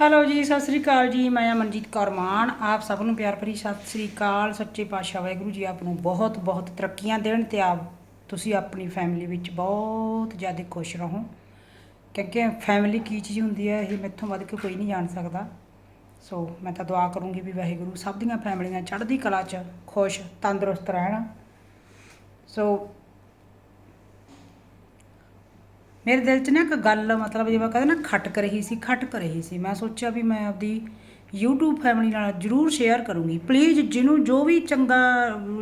Hello ਜੀ, ਸਤਿ ਸ੍ਰੀ ਅਕਾਲ ਜੀ, ਮੈਂ ਅਮਨਜੀਤ ਕੌਰ ਮਾਨ। ਆਪ ਸਭ ਨੂੰ ਪਿਆਰ ਭਰੀ ਸਤਿ ਸ੍ਰੀ ਅਕਾਲ। ਸੱਚੇ ਪਾਤਸ਼ਾਹ ਵਾਹਿਗੁਰੂ ਜੀ ਆਪ ਨੂੰ ਬਹੁਤ ਬਹੁਤ ਤਰੱਕੀਆਂ ਦੇਣ ਤੇ ਆਪ ਤੁਸੀਂ ਆਪਣੀ ਫੈਮਿਲੀ ਵਿੱਚ ਬਹੁਤ ਜ਼ਿਆਦਾ ਖੁਸ਼ ਰਹੋ। ਕਿਉਂਕਿ ਫੈਮਿਲੀ ਕੀ ਚੀਜ਼ ਹੁੰਦੀ ਹੈ, ਇਹ ਮੈਥੋਂ ਵੱਧ ਕੇ ਕੋਈ ਨਹੀਂ ਜਾਣ ਸਕਦਾ। ਸੋ ਮੈਂ ਤਾਂ ਦੁਆ ਕਰੂੰਗੀ ਵੀ ਵਾਹਿਗੁਰੂ ਸਭ ਦੀਆਂ ਫੈਮਲੀਆਂ ਚੜ੍ਹਦੀ ਕਲਾ 'ਚ ਖੁਸ਼, ਤੰਦਰੁਸਤ ਰਹਿਣ। ਸੋ ਮੇਰੇ ਦਿਲ 'ਚ ਨਾ ਇੱਕ ਗੱਲ ਮਤਲਬ ਜਿਵੇਂ ਕਹਿੰਦੇ ਨਾ ਖਟਕ ਰਹੀ ਸੀ ਖਟਕ ਰਹੀ ਸੀ। ਮੈਂ ਸੋਚਿਆ ਵੀ ਮੈਂ ਆਪਦੀ YouTube ਫੈਮਿਲੀ ਨਾਲ ਜਰੂਰ ਸ਼ੇਅਰ ਕਰੂੰਗੀ। ਪਲੀਜ਼ ਜਿਹਨੂੰ ਜੋ ਵੀ ਚੰਗਾ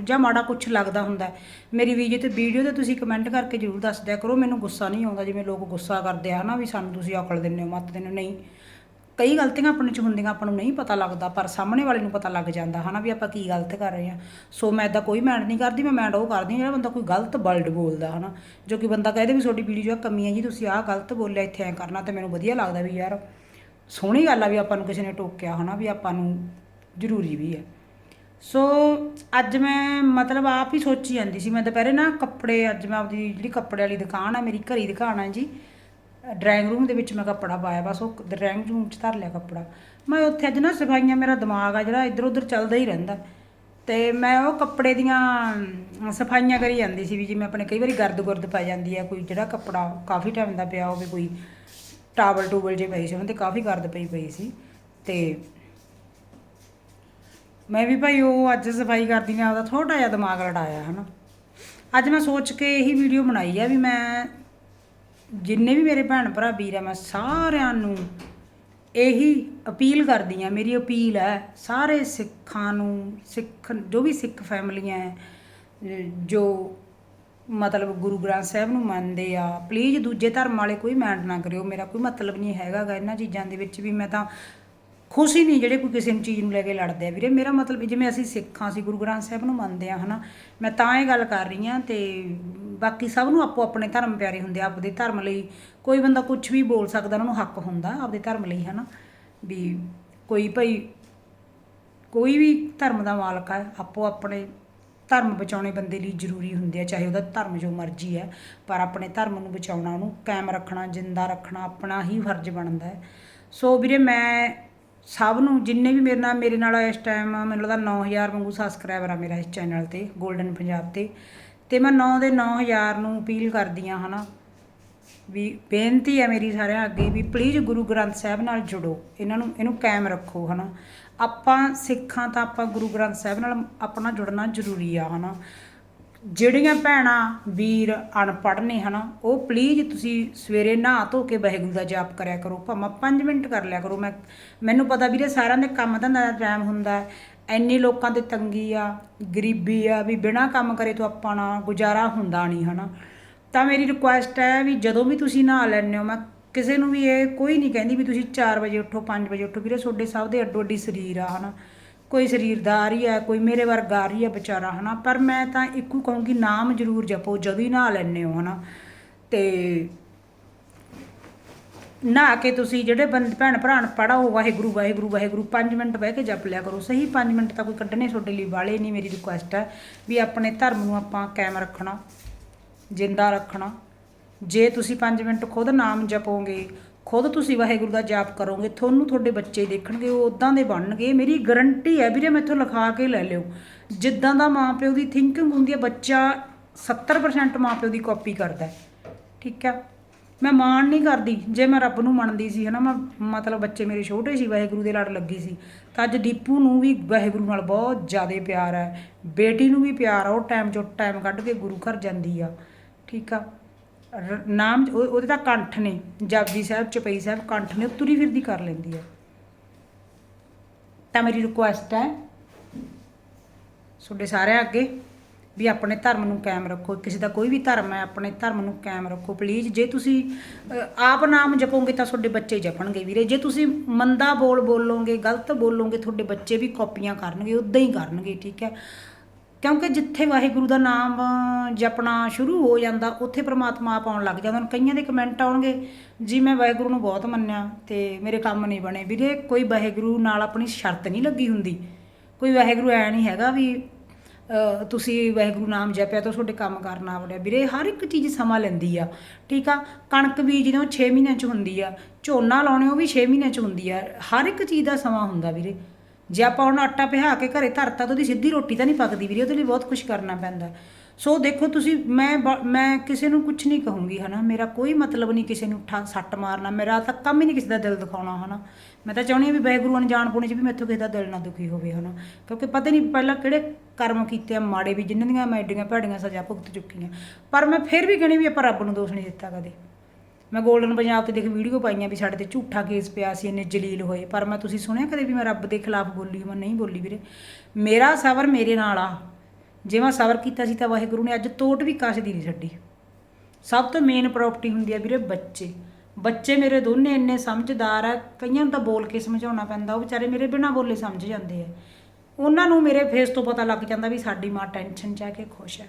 ਜਾਂ ਮਾੜਾ ਕੁਝ ਲੱਗਦਾ ਹੁੰਦਾ ਹੈ, ਮੇਰੀ ਵੀਡੀਓ ਤੇ ਵੀਡੀਓ ਤੇ ਤੁਸੀਂ ਕਮੈਂਟ ਕਰਕੇ ਜਰੂਰ ਦੱਸ ਦਿਆ ਕਰੋ। ਮੈਨੂੰ ਗੁੱਸਾ ਨਹੀਂ ਆਉਂਦਾ ਜਿਵੇਂ ਲੋਕ ਗੁੱਸਾ ਕਰਦੇ ਆ ਹਨਾ ਵੀ ਸਾਨੂੰ ਤੁਸੀਂ ਅਕਲ ਦਿੰਦੇ ਹੋ ਮੱਤ ਦਿੰਦੇ ਹੋ। ਨਹੀਂ ਕਈ ਗਲਤੀਆਂ ਆਪਣੇ ਚ ਹੁੰਦੀਆਂ, ਆਪਾਂ ਨੂੰ ਨਹੀਂ ਪਤਾ ਲੱਗਦਾ, ਪਰ ਸਾਹਮਣੇ ਵਾਲੇ ਨੂੰ ਪਤਾ ਲੱਗ ਜਾਂਦਾ, ਹਨਾ ਵੀ ਆਪਾਂ ਕੀ ਗਲਤ ਕਰ ਰਹੇ ਹਾਂ। ਸੋ ਮੈਂ ਇਦਾਂ ਕੋਈ ਮੈਂਡ ਨਹੀਂ ਕਰਦੀ, ਮੈਂ ਮੈਂਡ ਉਹ ਕਰਦੀ ਜਿਹੜਾ ਬੰਦਾ ਕੋਈ ਗਲਤ ਵਰਡ ਬੋਲਦਾ, ਹਨਾ। ਜੋ ਕਿ ਬੰਦਾ ਕਹਦੇ ਵੀ ਤੁਹਾਡੀ ਵੀਡੀਓ 'ਚ ਕਮੀ ਹੈ ਜੀ, ਤੁਸੀਂ ਆਹ ਗਲਤ ਬੋਲਿਆ, ਇੱਥੇ ਐ ਕਰਨਾ ਤੇ ਮੈਨੂੰ ਵਧੀਆ ਲੱਗਦਾ ਵੀ ਯਾਰ ਸੋਹਣੀ ਗੱਲ ਆ ਵੀ ਆਪਾਂ ਨੂੰ ਕਿਸੇ ਨੇ ਟੋਕਿਆ, ਹਨਾ, ਵੀ ਆਪਾਂ ਨੂੰ ਜ਼ਰੂਰੀ ਵੀ ਹੈ। ਸੋ ਅੱਜ ਮੈਂ ਮਤਲਬ ਆਪ ਹੀ ਸੋਚੀ ਜਾਂਦੀ ਸੀ, ਮੈਂ ਦੁਪਹਿਰੇ ਨਾ ਕੱਪੜੇ, ਅੱਜ ਮੈਂ ਆਪਦੀ ਜਿਹੜੀ ਕੱਪੜੇ ਵਾਲੀ ਦੁਕਾਨ ਆ, ਮੇਰੀ ਘਰੀ ਦੁਕਾਨ ਆ ਜੀ ਡਰਾਇੰਗ ਰੂਮ ਦੇ ਵਿੱਚ ਮੈਂ ਕੱਪੜਾ ਪਾਇਆ, ਬਸ ਉਹ ਡਰਾਇੰਗ ਰੂਮ 'ਚ ਧਰ ਲਿਆ ਕੱਪੜਾ। ਮੈਂ ਉੱਥੇ ਅੱਜ ਨਾ ਸਫਾਈਆਂ, ਮੇਰਾ ਦਿਮਾਗ ਆ ਜਿਹੜਾ ਇੱਧਰ ਉੱਧਰ ਚੱਲਦਾ ਹੀ ਰਹਿੰਦਾ। ਤੇ ਮੈਂ ਉਹ ਕੱਪੜੇ ਦੀਆਂ ਸਫਾਈਆਂ ਕਰੀ ਜਾਂਦੀ ਸੀ ਵੀ ਜਿਵੇਂ ਆਪਣੇ ਕਈ ਵਾਰੀ ਗਰਦ ਗੁਰਦ ਪੈ ਜਾਂਦੀ ਹੈ ਕੋਈ ਜਿਹੜਾ ਕੱਪੜਾ ਕਾਫੀ ਟਾਈਮ ਦਾ ਪਿਆ ਹੋਵੇ, ਕੋਈ ਟਾਵਲ ਟੂਬਲ ਜੇ ਪਈ ਸੀ ਉਹਨਾਂ ਤੇ ਕਾਫੀ ਗਰਦ ਪਈ ਪਈ ਸੀ। ਤੇ ਮੈਂ ਵੀ ਭਾਈ ਉਹ ਅੱਜ ਸਫ਼ਾਈ ਕਰਦੀ ਨੇ ਆਪਦਾ ਥੋੜਾ ਜਿਹਾ ਦਿਮਾਗ ਲੜਾਇਆ, ਹਨਾ। ਅੱਜ ਮੈਂ ਸੋਚ ਕੇ ਇਹੀ ਵੀਡੀਓ ਬਣਾਈ ਆ ਵੀ ਮੈਂ ਜਿੰਨੇ ਵੀ ਮੇਰੇ ਭੈਣ ਭਰਾ ਵੀਰ ਆ, ਮੈਂ ਸਾਰਿਆਂ ਨੂੰ ਇਹੀ ਅਪੀਲ ਕਰਦੀ ਆ, ਮੇਰੀ ਅਪੀਲ ਹੈ, ਸਾਰੇ ਸਿੱਖਾਂ ਨੂੰ, ਸਿੱਖ, ਜੋ ਵੀ ਸਿੱਖ ਫੈਮਲੀਆਂ ਹੈ, ਜੋ ਮਤਲਬ ਗੁਰੂ ਗ੍ਰੰਥ ਸਾਹਿਬ ਨੂੰ ਮੰਨਦੇ ਆ ਪਲੀਜ਼ ਦੂਜੇ ਧਰਮ ਵਾਲੇ ਕੋਈ ਮੈਂਡ ਨਾ ਕਰਿਓ, ਮੇਰਾ ਕੋਈ ਮਤਲਬ ਨਹੀਂ ਹੈਗਾ ਗਾ ਇਹਨਾਂ ਚੀਜ਼ਾਂ ਦੇ ਵਿੱਚ ਵੀ, ਮੈਂ ਤਾਂ ਖੁਸ਼ ਹੀ ਨਹੀਂ ਜਿਹੜੇ ਕੋਈ ਕਿਸੇ ਨੂੰ ਚੀਜ਼ ਨੂੰ ਲੈ ਕੇ ਲੜਦੇ ਆ ਵੀਰੇ। ਮੇਰਾ ਮਤਲਬ ਜਿਵੇਂ ਅਸੀਂ ਸਿੱਖਾਂ ਸੀ, ਗੁਰੂ ਗ੍ਰੰਥ ਸਾਹਿਬ ਨੂੰ ਮੰਨਦੇ ਆ, ਹਨਾ। ਮੈਂ ਤਾਂ ਇਹ ਗੱਲ ਕਰ ਰਹੀ ਆ ਤੇ ਬਾਕੀ ਸਭ ਨੂੰ ਆਪੋ ਆਪਣੇ ਧਰਮ ਪਿਆਰੇ ਹੁੰਦੇ ਆ। ਆਪਦੇ ਧਰਮ ਲਈ ਕੋਈ ਬੰਦਾ ਕੁਝ ਵੀ ਬੋਲ ਸਕਦਾ, ਉਹਨਾਂ ਨੂੰ ਹੱਕ ਹੁੰਦਾ ਆਪਦੇ ਧਰਮ ਲਈ, ਹਨਾ। ਵੀ ਕੋਈ ਭਾਈ, ਕੋਈ ਵੀ ਧਰਮ ਦਾ ਮਾਲਕ ਹੈ ਆਪੋ ਆਪਣੇ ਧਰਮ ਬਚਾਉਣੇ ਬੰਦੇ ਲਈ ਜ਼ਰੂਰੀ ਹੁੰਦੇ ਆ, ਚਾਹੇ ਉਹਦਾ ਧਰਮ ਜੋ ਮਰਜ਼ੀ ਹੈ ਪਰ ਆਪਣੇ ਧਰਮ ਨੂੰ ਬਚਾਉਣਾ, ਉਹਨੂੰ ਕਾਇਮ ਰੱਖਣਾ, ਜਿੰਦਾ ਰੱਖਣਾ, ਆਪਣਾ ਹੀ ਫਰਜ਼ ਬਣਦਾ ਹੈ। ਸੋ ਵੀਰੇ, ਮੈਂ ਸਭ ਨੂੰ ਜਿੰਨੇ ਵੀ ਮੇਰੇ ਨਾਲ ਮੇਰੇ ਨਾਲ ਇਸ ਟਾਈਮ ਮੈਨੂੰ ਲੱਗਦਾ 9000 ਵਾਂਗੂ ਸਬਸਕ੍ਰਾਈਬਰ ਆ ਮੇਰਾ ਇਸ ਚੈਨਲ ਤੇ 골ਡਨ ਪੰਜਾਬ ਤੇ। ਤੇ ਮੈਂ 9 ਦੇ 9000 ਨੂੰ ਅਪੀਲ ਕਰਦੀ ਆ ਹਨਾ। ਵੀ ਬੇਨਤੀ ਹੈ ਮੇਰੀ ਸਾਰਿਆਂ ਅੱਗੇ ਵੀ ਪਲੀਜ਼ ਗੁਰੂ ਗ੍ਰੰਥ ਸਾਹਿਬ ਨਾਲ ਜੁੜੋ। ਇਹਨਾਂ ਨੂੰ, ਇਹਨੂੰ ਕਾਇਮ ਰੱਖੋ, ਹਨਾ। ਆਪਾਂ ਸਿੱਖਾਂ ਤਾਂ ਆਪਾਂ ਗੁਰੂ ਗ੍ਰੰਥ ਸਾਹਿਬ ਨਾਲ ਆਪਣਾ ਜੁੜਨਾ ਜ਼ਰੂਰੀ ਆ, ਹਨਾ। ਜਿਹੜੀਆਂ ਭੈਣਾਂ, ਵੀਰ, ਅਨਪੜ੍ਹ ਨੇ ਹਨਾ, ਉਹ ਪਲੀਜ਼ ਤੁਸੀਂ ਸਵੇਰੇ ਨਹਾ ਧੋ ਕੇ ਵਾਹਿਗੁਰੂ ਦਾ ਜਾਪ ਕਰਿਆ ਕਰੋ, ਭਾਵੇਂ 5 ਮਿੰਟ ਕਰ ਲਿਆ ਕਰੋ। ਮੈਂ ਮੈਨੂੰ ਪਤਾ ਵੀਰੇ ਸਾਰਿਆਂ ਦੇ ਕੰਮ ਧੰਦਾ ਦਾ ਟਾਈਮ ਹੁੰਦਾ ਹੈ। ਐਨੇ ਲੋਕਾਂ ਤੇ ਤੰਗੀ ਆ, ਗਰੀਬੀ ਆ, ਵੀ ਬਿਨਾਂ ਕੰਮ ਕਰੇ ਤੋਂ ਆਪਾਂ ਨਾ ਗੁਜ਼ਾਰਾ ਹੁੰਦਾ ਨਹੀਂ ਹਨਾ। ਤਾਂ ਮੇਰੀ ਰਿਕੁਐਸਟ ਹੈ ਵੀ ਜਦੋਂ ਵੀ ਤੁਸੀਂ ਨਹਾ ਲੈਂਦੇ ਹੋ, ਮੈਂ ਕਿਸੇ ਨੂੰ ਵੀ ਇਹ ਕੋਈ ਨਹੀਂ ਕਹਿੰਦੀ ਵੀ ਤੁਸੀਂ 4 ਵਜੇ ਉੱਠੋ 5 ਵਜੇ ਉੱਠੋ। ਵੀਰੇ ਤੁਹਾਡੇ ਸਭ ਦੇ ਅੱਡੋ ਅੱਡੀ ਸਰੀਰ ਆ ਹਨਾ। ਕੋਈ ਸਰੀਰ ਦਾ ਆ ਰਹੀ ਹੈ ਕੋਈ ਮੇਰੇ ਵਰਗਾ ਰਹੀ ਹੈ ਵਿਚਾਰਾ, ਹਨਾ। ਪਰ ਮੈਂ ਤਾਂ ਇੱਕੋ ਕਹੂੰਗੀ, ਨਾਮ ਜ਼ਰੂਰ ਜਪੋ, ਜਦੋਂ ਹੀ ਨਹਾ ਲੈਂਦੇ ਹੋ, ਹਨਾ। ਤੇ ਨਹਾ ਕੇ ਤੁਸੀਂ ਜਿਹੜੇ ਬੰਦ ਭੈਣ ਭਰਾ ਪੜਾਓ ਵਾਹਿਗੁਰੂ ਵਾਹਿਗੁਰੂ ਵਾਹਿਗੁਰੂ 5 ਮਿੰਟ ਬਹਿ ਕੇ ਜਪ ਲਿਆ ਕਰੋ। ਸਹੀ 5 ਮਿੰਟ ਤਾਂ ਕੋਈ ਕੱਢਣੇ ਤੁਹਾਡੇ ਲਈ ਵਾਲੇ ਨਹੀਂ, ਮੇਰੀ ਰਿਕੁਐਸਟ ਹੈ ਵੀ ਆਪਣੇ ਧਰਮ ਨੂੰ ਆਪਾਂ ਕਾਇਮ ਰੱਖਣਾ, ਜਿੰਦਾ ਰੱਖਣਾ। ਜੇ ਤੁਸੀਂ 5 ਮਿੰਟ ਖੁਦ ਨਾਮ ਜਪੋਗੇ ਖੁਦ ਤੁਸੀਂ ਵਾਹਿਗੁਰੂ ਦਾ ਜਾਪ ਕਰੋਗੇ, ਤੁਹਾਨੂੰ ਤੁਹਾਡੇ ਬੱਚੇ ਦੇਖਣਗੇ, ਉਹ ਉਦਾਂ ਦੇ ਬਣਨਗੇ। ਮੇਰੀ ਗਰੰਟੀ ਹੈ ਵੀਰੇ, ਮੈਥੋਂ ਲਿਖਾ ਕੇ ਲੈ ਲਿਓ। ਜਿੱਦਾਂ ਦਾ ਮਾਪਿਓ ਦੀ ਥਿੰਕਿੰਗ ਹੁੰਦੀ ਹੈ, ਬੱਚਾ 70% ਮਾਪਿਓ ਦੀ ਕਾਪੀ ਕਰਦਾ ਠੀਕ ਹੈ ਮੈਂ ਮਾਣ ਨਹੀਂ ਕਰਦੀ, ਜੇ ਮੈਂ ਰੱਬ ਨੂੰ ਮੰਨਦੀ ਸੀ, ਹਨਾ, ਮੈਂ ਮਤਲਬ ਬੱਚੇ ਮੇਰੇ ਛੋਟੇ ਸੀ, ਵਾਹਿਗੁਰੂ ਦੇ ਲੜ ਲੱਗੀ ਸੀ। ਤਾਂ ਅੱਜ ਦੀਪੂ ਨੂੰ ਵੀ ਵਾਹਿਗੁਰੂ ਨਾਲ ਬਹੁਤ ਜ਼ਿਆਦਾ ਪਿਆਰ ਹੈ। ਬੇਟੀ ਨੂੰ ਵੀ ਪਿਆਰ ਆ, ਉਹ ਟਾਈਮ ਚੋਂ ਟਾਈਮ ਕੱਢ ਕੇ ਗੁਰੂ ਘਰ ਜਾਂਦੀ ਆ। ਠੀਕ ਆ? ਨਾਮ ਉਹ- ਉਹਦੇ ਤਾਂ ਕੰਠ ਨੇ ਜਪਜੀ ਸਾਹਿਬ ਚਪਈ ਸਾਹਿਬ ਕੰਠ ਨੇ ਉਹ ਤੁਰੀ ਫਿਰਦੀ ਕਰ ਲੈਂਦੀ ਹੈ। ਤਾਂ ਮੇਰੀ ਰਿਕੁਐਸਟ ਹੈ ਤੁਹਾਡੇ ਸਾਰਿਆਂ ਅੱਗੇ ਵੀ ਆਪਣੇ ਧਰਮ ਨੂੰ ਕਾਇਮ ਰੱਖੋ। ਕਿਸੇ ਦਾ ਕੋਈ ਵੀ ਧਰਮ ਹੈ ਆਪਣੇ ਧਰਮ ਨੂੰ ਕਾਇਮ ਰੱਖੋ। ਪਲੀਜ਼ ਜੇ ਤੁਸੀਂ ਅ, ਆਪ ਨਾਮ ਜਪੋਗੇ ਤਾਂ ਤੁਹਾਡੇ ਬੱਚੇ ਜਪਣਗੇ ਵੀਰੇ। ਜੇ ਤੁਸੀਂ ਮੰਦਾ ਬੋਲ ਬੋਲੋਗੇ ਗਲਤ ਬੋਲੋਗੇ ਤੁਹਾਡੇ ਬੱਚੇ ਵੀ ਕਾਪੀਆਂ ਕਰਨਗੇ ਉਦਾਂ ਹੀ ਕਰਨਗੇ ਠੀਕ ਹੈ? ਕਿਉਂਕਿ ਜਿੱਥੇ ਵਾਹਿਗੁਰੂ ਦਾ ਨਾਮ ਜਪਣਾ ਸ਼ੁਰੂ ਹੋ ਜਾਂਦਾ, ਉੱਥੇ ਪ੍ਰਮਾਤਮਾ ਆਪ ਆਉਣ ਲੱਗ ਜਾਂਦਾ। ਹੁਣ ਕਈਆਂ ਦੇ ਕਮੈਂਟ ਆਉਣਗੇ, ਜੀ, ਮੈਂ ਵਾਹਿਗੁਰੂ ਨੂੰ ਬਹੁਤ ਮੰਨਿਆ ਤੇ ਮੇਰੇ ਕੰਮ ਨਹੀਂ ਬਣੇ। ਵੀਰੇ, ਕੋਈ ਵਾਹਿਗੁਰੂ ਨਾਲ ਆਪਣੀ ਸ਼ਰਤ ਨਹੀਂ ਲੱਗੀ ਹੁੰਦੀ। ਕੋਈ ਵਾਹਿਗੁਰੂ ਐ ਨਹੀਂ ਹੈਗਾ ਵੀ ਤੁਸੀਂ ਵਾਹਿਗੁਰੂ ਨਾਮ ਜਪਿਆ ਤਾਂ ਤੁਹਾਡੇ ਕੰਮ ਕਰਨਾ ਆਵੜਿਆ ਵੀਰੇ, ਹਰ ਇੱਕ ਚੀਜ਼ ਸਮਾਂ ਲੈਂਦੀ ਆ, ਠੀਕ ਆ? ਕਣਕ ਵੀ ਜਦੋਂ 6 ਮਹੀਨਿਆਂ ਚ ਹੁੰਦੀ ਆ, ਝੋਨਾ ਲਾਉਣੇ ਉਹ ਵੀ 6 ਮਹੀਨਿਆਂ ਚ ਹੁੰਦੀ ਆ। ਹਰ ਇੱਕ ਚੀਜ਼ ਦਾ ਸਮਾਂ ਹੁੰਦਾ ਵੀਰੇ। ਜੇ ਆਪਾਂ ਹੁਣ ਆਟਾ ਪਿਹਾ ਕੇ ਘਰੇ ਧਰਤਾ ਤਾਂ ਉਹਦੀ ਸਿੱਧੀ ਰੋਟੀ ਤਾਂ ਨਹੀਂ ਪੱਕਦੀ ਵੀਰੇ, ਉਹਦੇ ਲਈ ਬਹੁਤ ਕੁਝ ਕਰਨਾ ਪੈਂਦਾ। ਸੋ ਦੇਖੋ ਤੁਸੀਂ, ਮੈਂ ਬ- ਮੈਂ ਕਿਸੇ ਨੂੰ ਕੁਝ ਨਹੀਂ ਕਹੂੰਗੀ, ਹਨਾ? ਮੇਰਾ ਕੋਈ ਮਤਲਬ ਨਹੀਂ ਕਿਸੇ ਨੂੰ ਠਾ, ਸੱਟ ਮਾਰਨਾ, ਮੇਰਾ ਤਾਂ ਕੰਮ ਹੀ ਨਹੀਂ ਕਿਸੇ ਦਾ ਦਿਲ ਦਿਖਾਉਣਾ, ਹਨਾ? ਮੈਂ ਤਾਂ ਚਾਹੁੰਦੀ ਹਾਂ ਵੀ ਵਾਹਿਗੁਰੂ ਅਣਜਾਣ ਪੁਣੇ ਚ ਵੀ ਮੈਥੋਂ ਕਿਸੇ ਦਾ ਦਿਲ ਨਾ ਦੁਖੀ ਹੋਵੇ, ਹਨਾ? ਕਿਉਂਕਿ ਪਤਾ ਨਹੀਂ ਪਹਿਲਾਂ ਕਿਹੜੇ ਕਰਮ ਕੀਤੇ ਆ ਮਾੜੇ ਵੀ, ਜਿਨ੍ਹਾਂ ਦੀਆਂ ਮੈਂ ਐਡੀਆਂ ਭੈੜੀਆਂ ਸਜ਼ਾ ਭੁਗਤ ਚੁੱਕੀਆਂ। ਪਰ ਮੈਂ ਫਿਰ ਵੀ ਕਹਿੰਦੀ ਵੀ ਆਪਾਂ ਰੱਬ ਨੂੰ ਦੋਸ਼ ਨਹੀਂ ਦਿੱਤਾ ਕਦੇ। ਮੈਂ 골ਡਨ ਪੰਜਾਬ ਤੇ ਦੇਖ ਵੀਡੀਓ ਪਾਈਆਂ ਵੀ ਸਾਡੇ ਤੇ ਝੂਠਾ ਕੇਸ ਪਿਆ ਸੀ, ਇੰਨੇ ਜਲੀਲ ਹੋਏ। ਪਰ ਮੈਂ ਤੁਸੀਂ ਸੁਣਿਆ ਕਦੇ ਵੀ ਮੈਂ ਰੱਬ ਦੇ ਖਿਲਾਫ ਬੋਲੀ ਮੈਂ ਨਹੀਂ ਬੋਲੀ ਵੀਰੇ। ਮੇਰਾ ਸਬਰ ਮੇਰੇ ਨਾਲ ਆ। ਜੇ ਮੈਂ ਸਬਰ ਕੀਤਾ ਸੀ ਤਾਂ ਵਾਹਿਗੁਰੂ ਨੇ ਅੱਜ ਤੋਟ ਵੀ ਕਾਸ਼ ਦੀ ਨਹੀਂ ਛੱਡੀ। ਸਭ ਤੋਂ ਮੇਨ ਪ੍ਰਾਪਰਟੀ ਹੁੰਦੀ ਆ ਵੀਰੇ ਬੱਚੇ। ਬੱਚੇ ਮੇਰੇ ਦੋਨੇ ਇੰਨੇ ਸਮਝਦਾਰ ਆ, ਕਈਆਂ ਨੂੰ ਤਾਂ ਬੋਲ ਕੇ ਸਮਝਾਉਣਾ ਪੈਂਦਾ, ਉਹ ਵਿਚਾਰੇ ਮੇਰੇ ਬਿਨਾਂ ਬੋਲੇ ਸਮਝ ਜਾਂਦੇ ਆ। ਉਹਨਾਂ ਨੂੰ ਮੇਰੇ ਫੇਸ ਤੋਂ ਪਤਾ ਲੱਗ ਜਾਂਦਾ ਵੀ ਸਾਡੀ ਮਾਂ ਟੈਨਸ਼ਨ ਚ ਆ ਕੇ ਖੁਸ਼ ਹੈ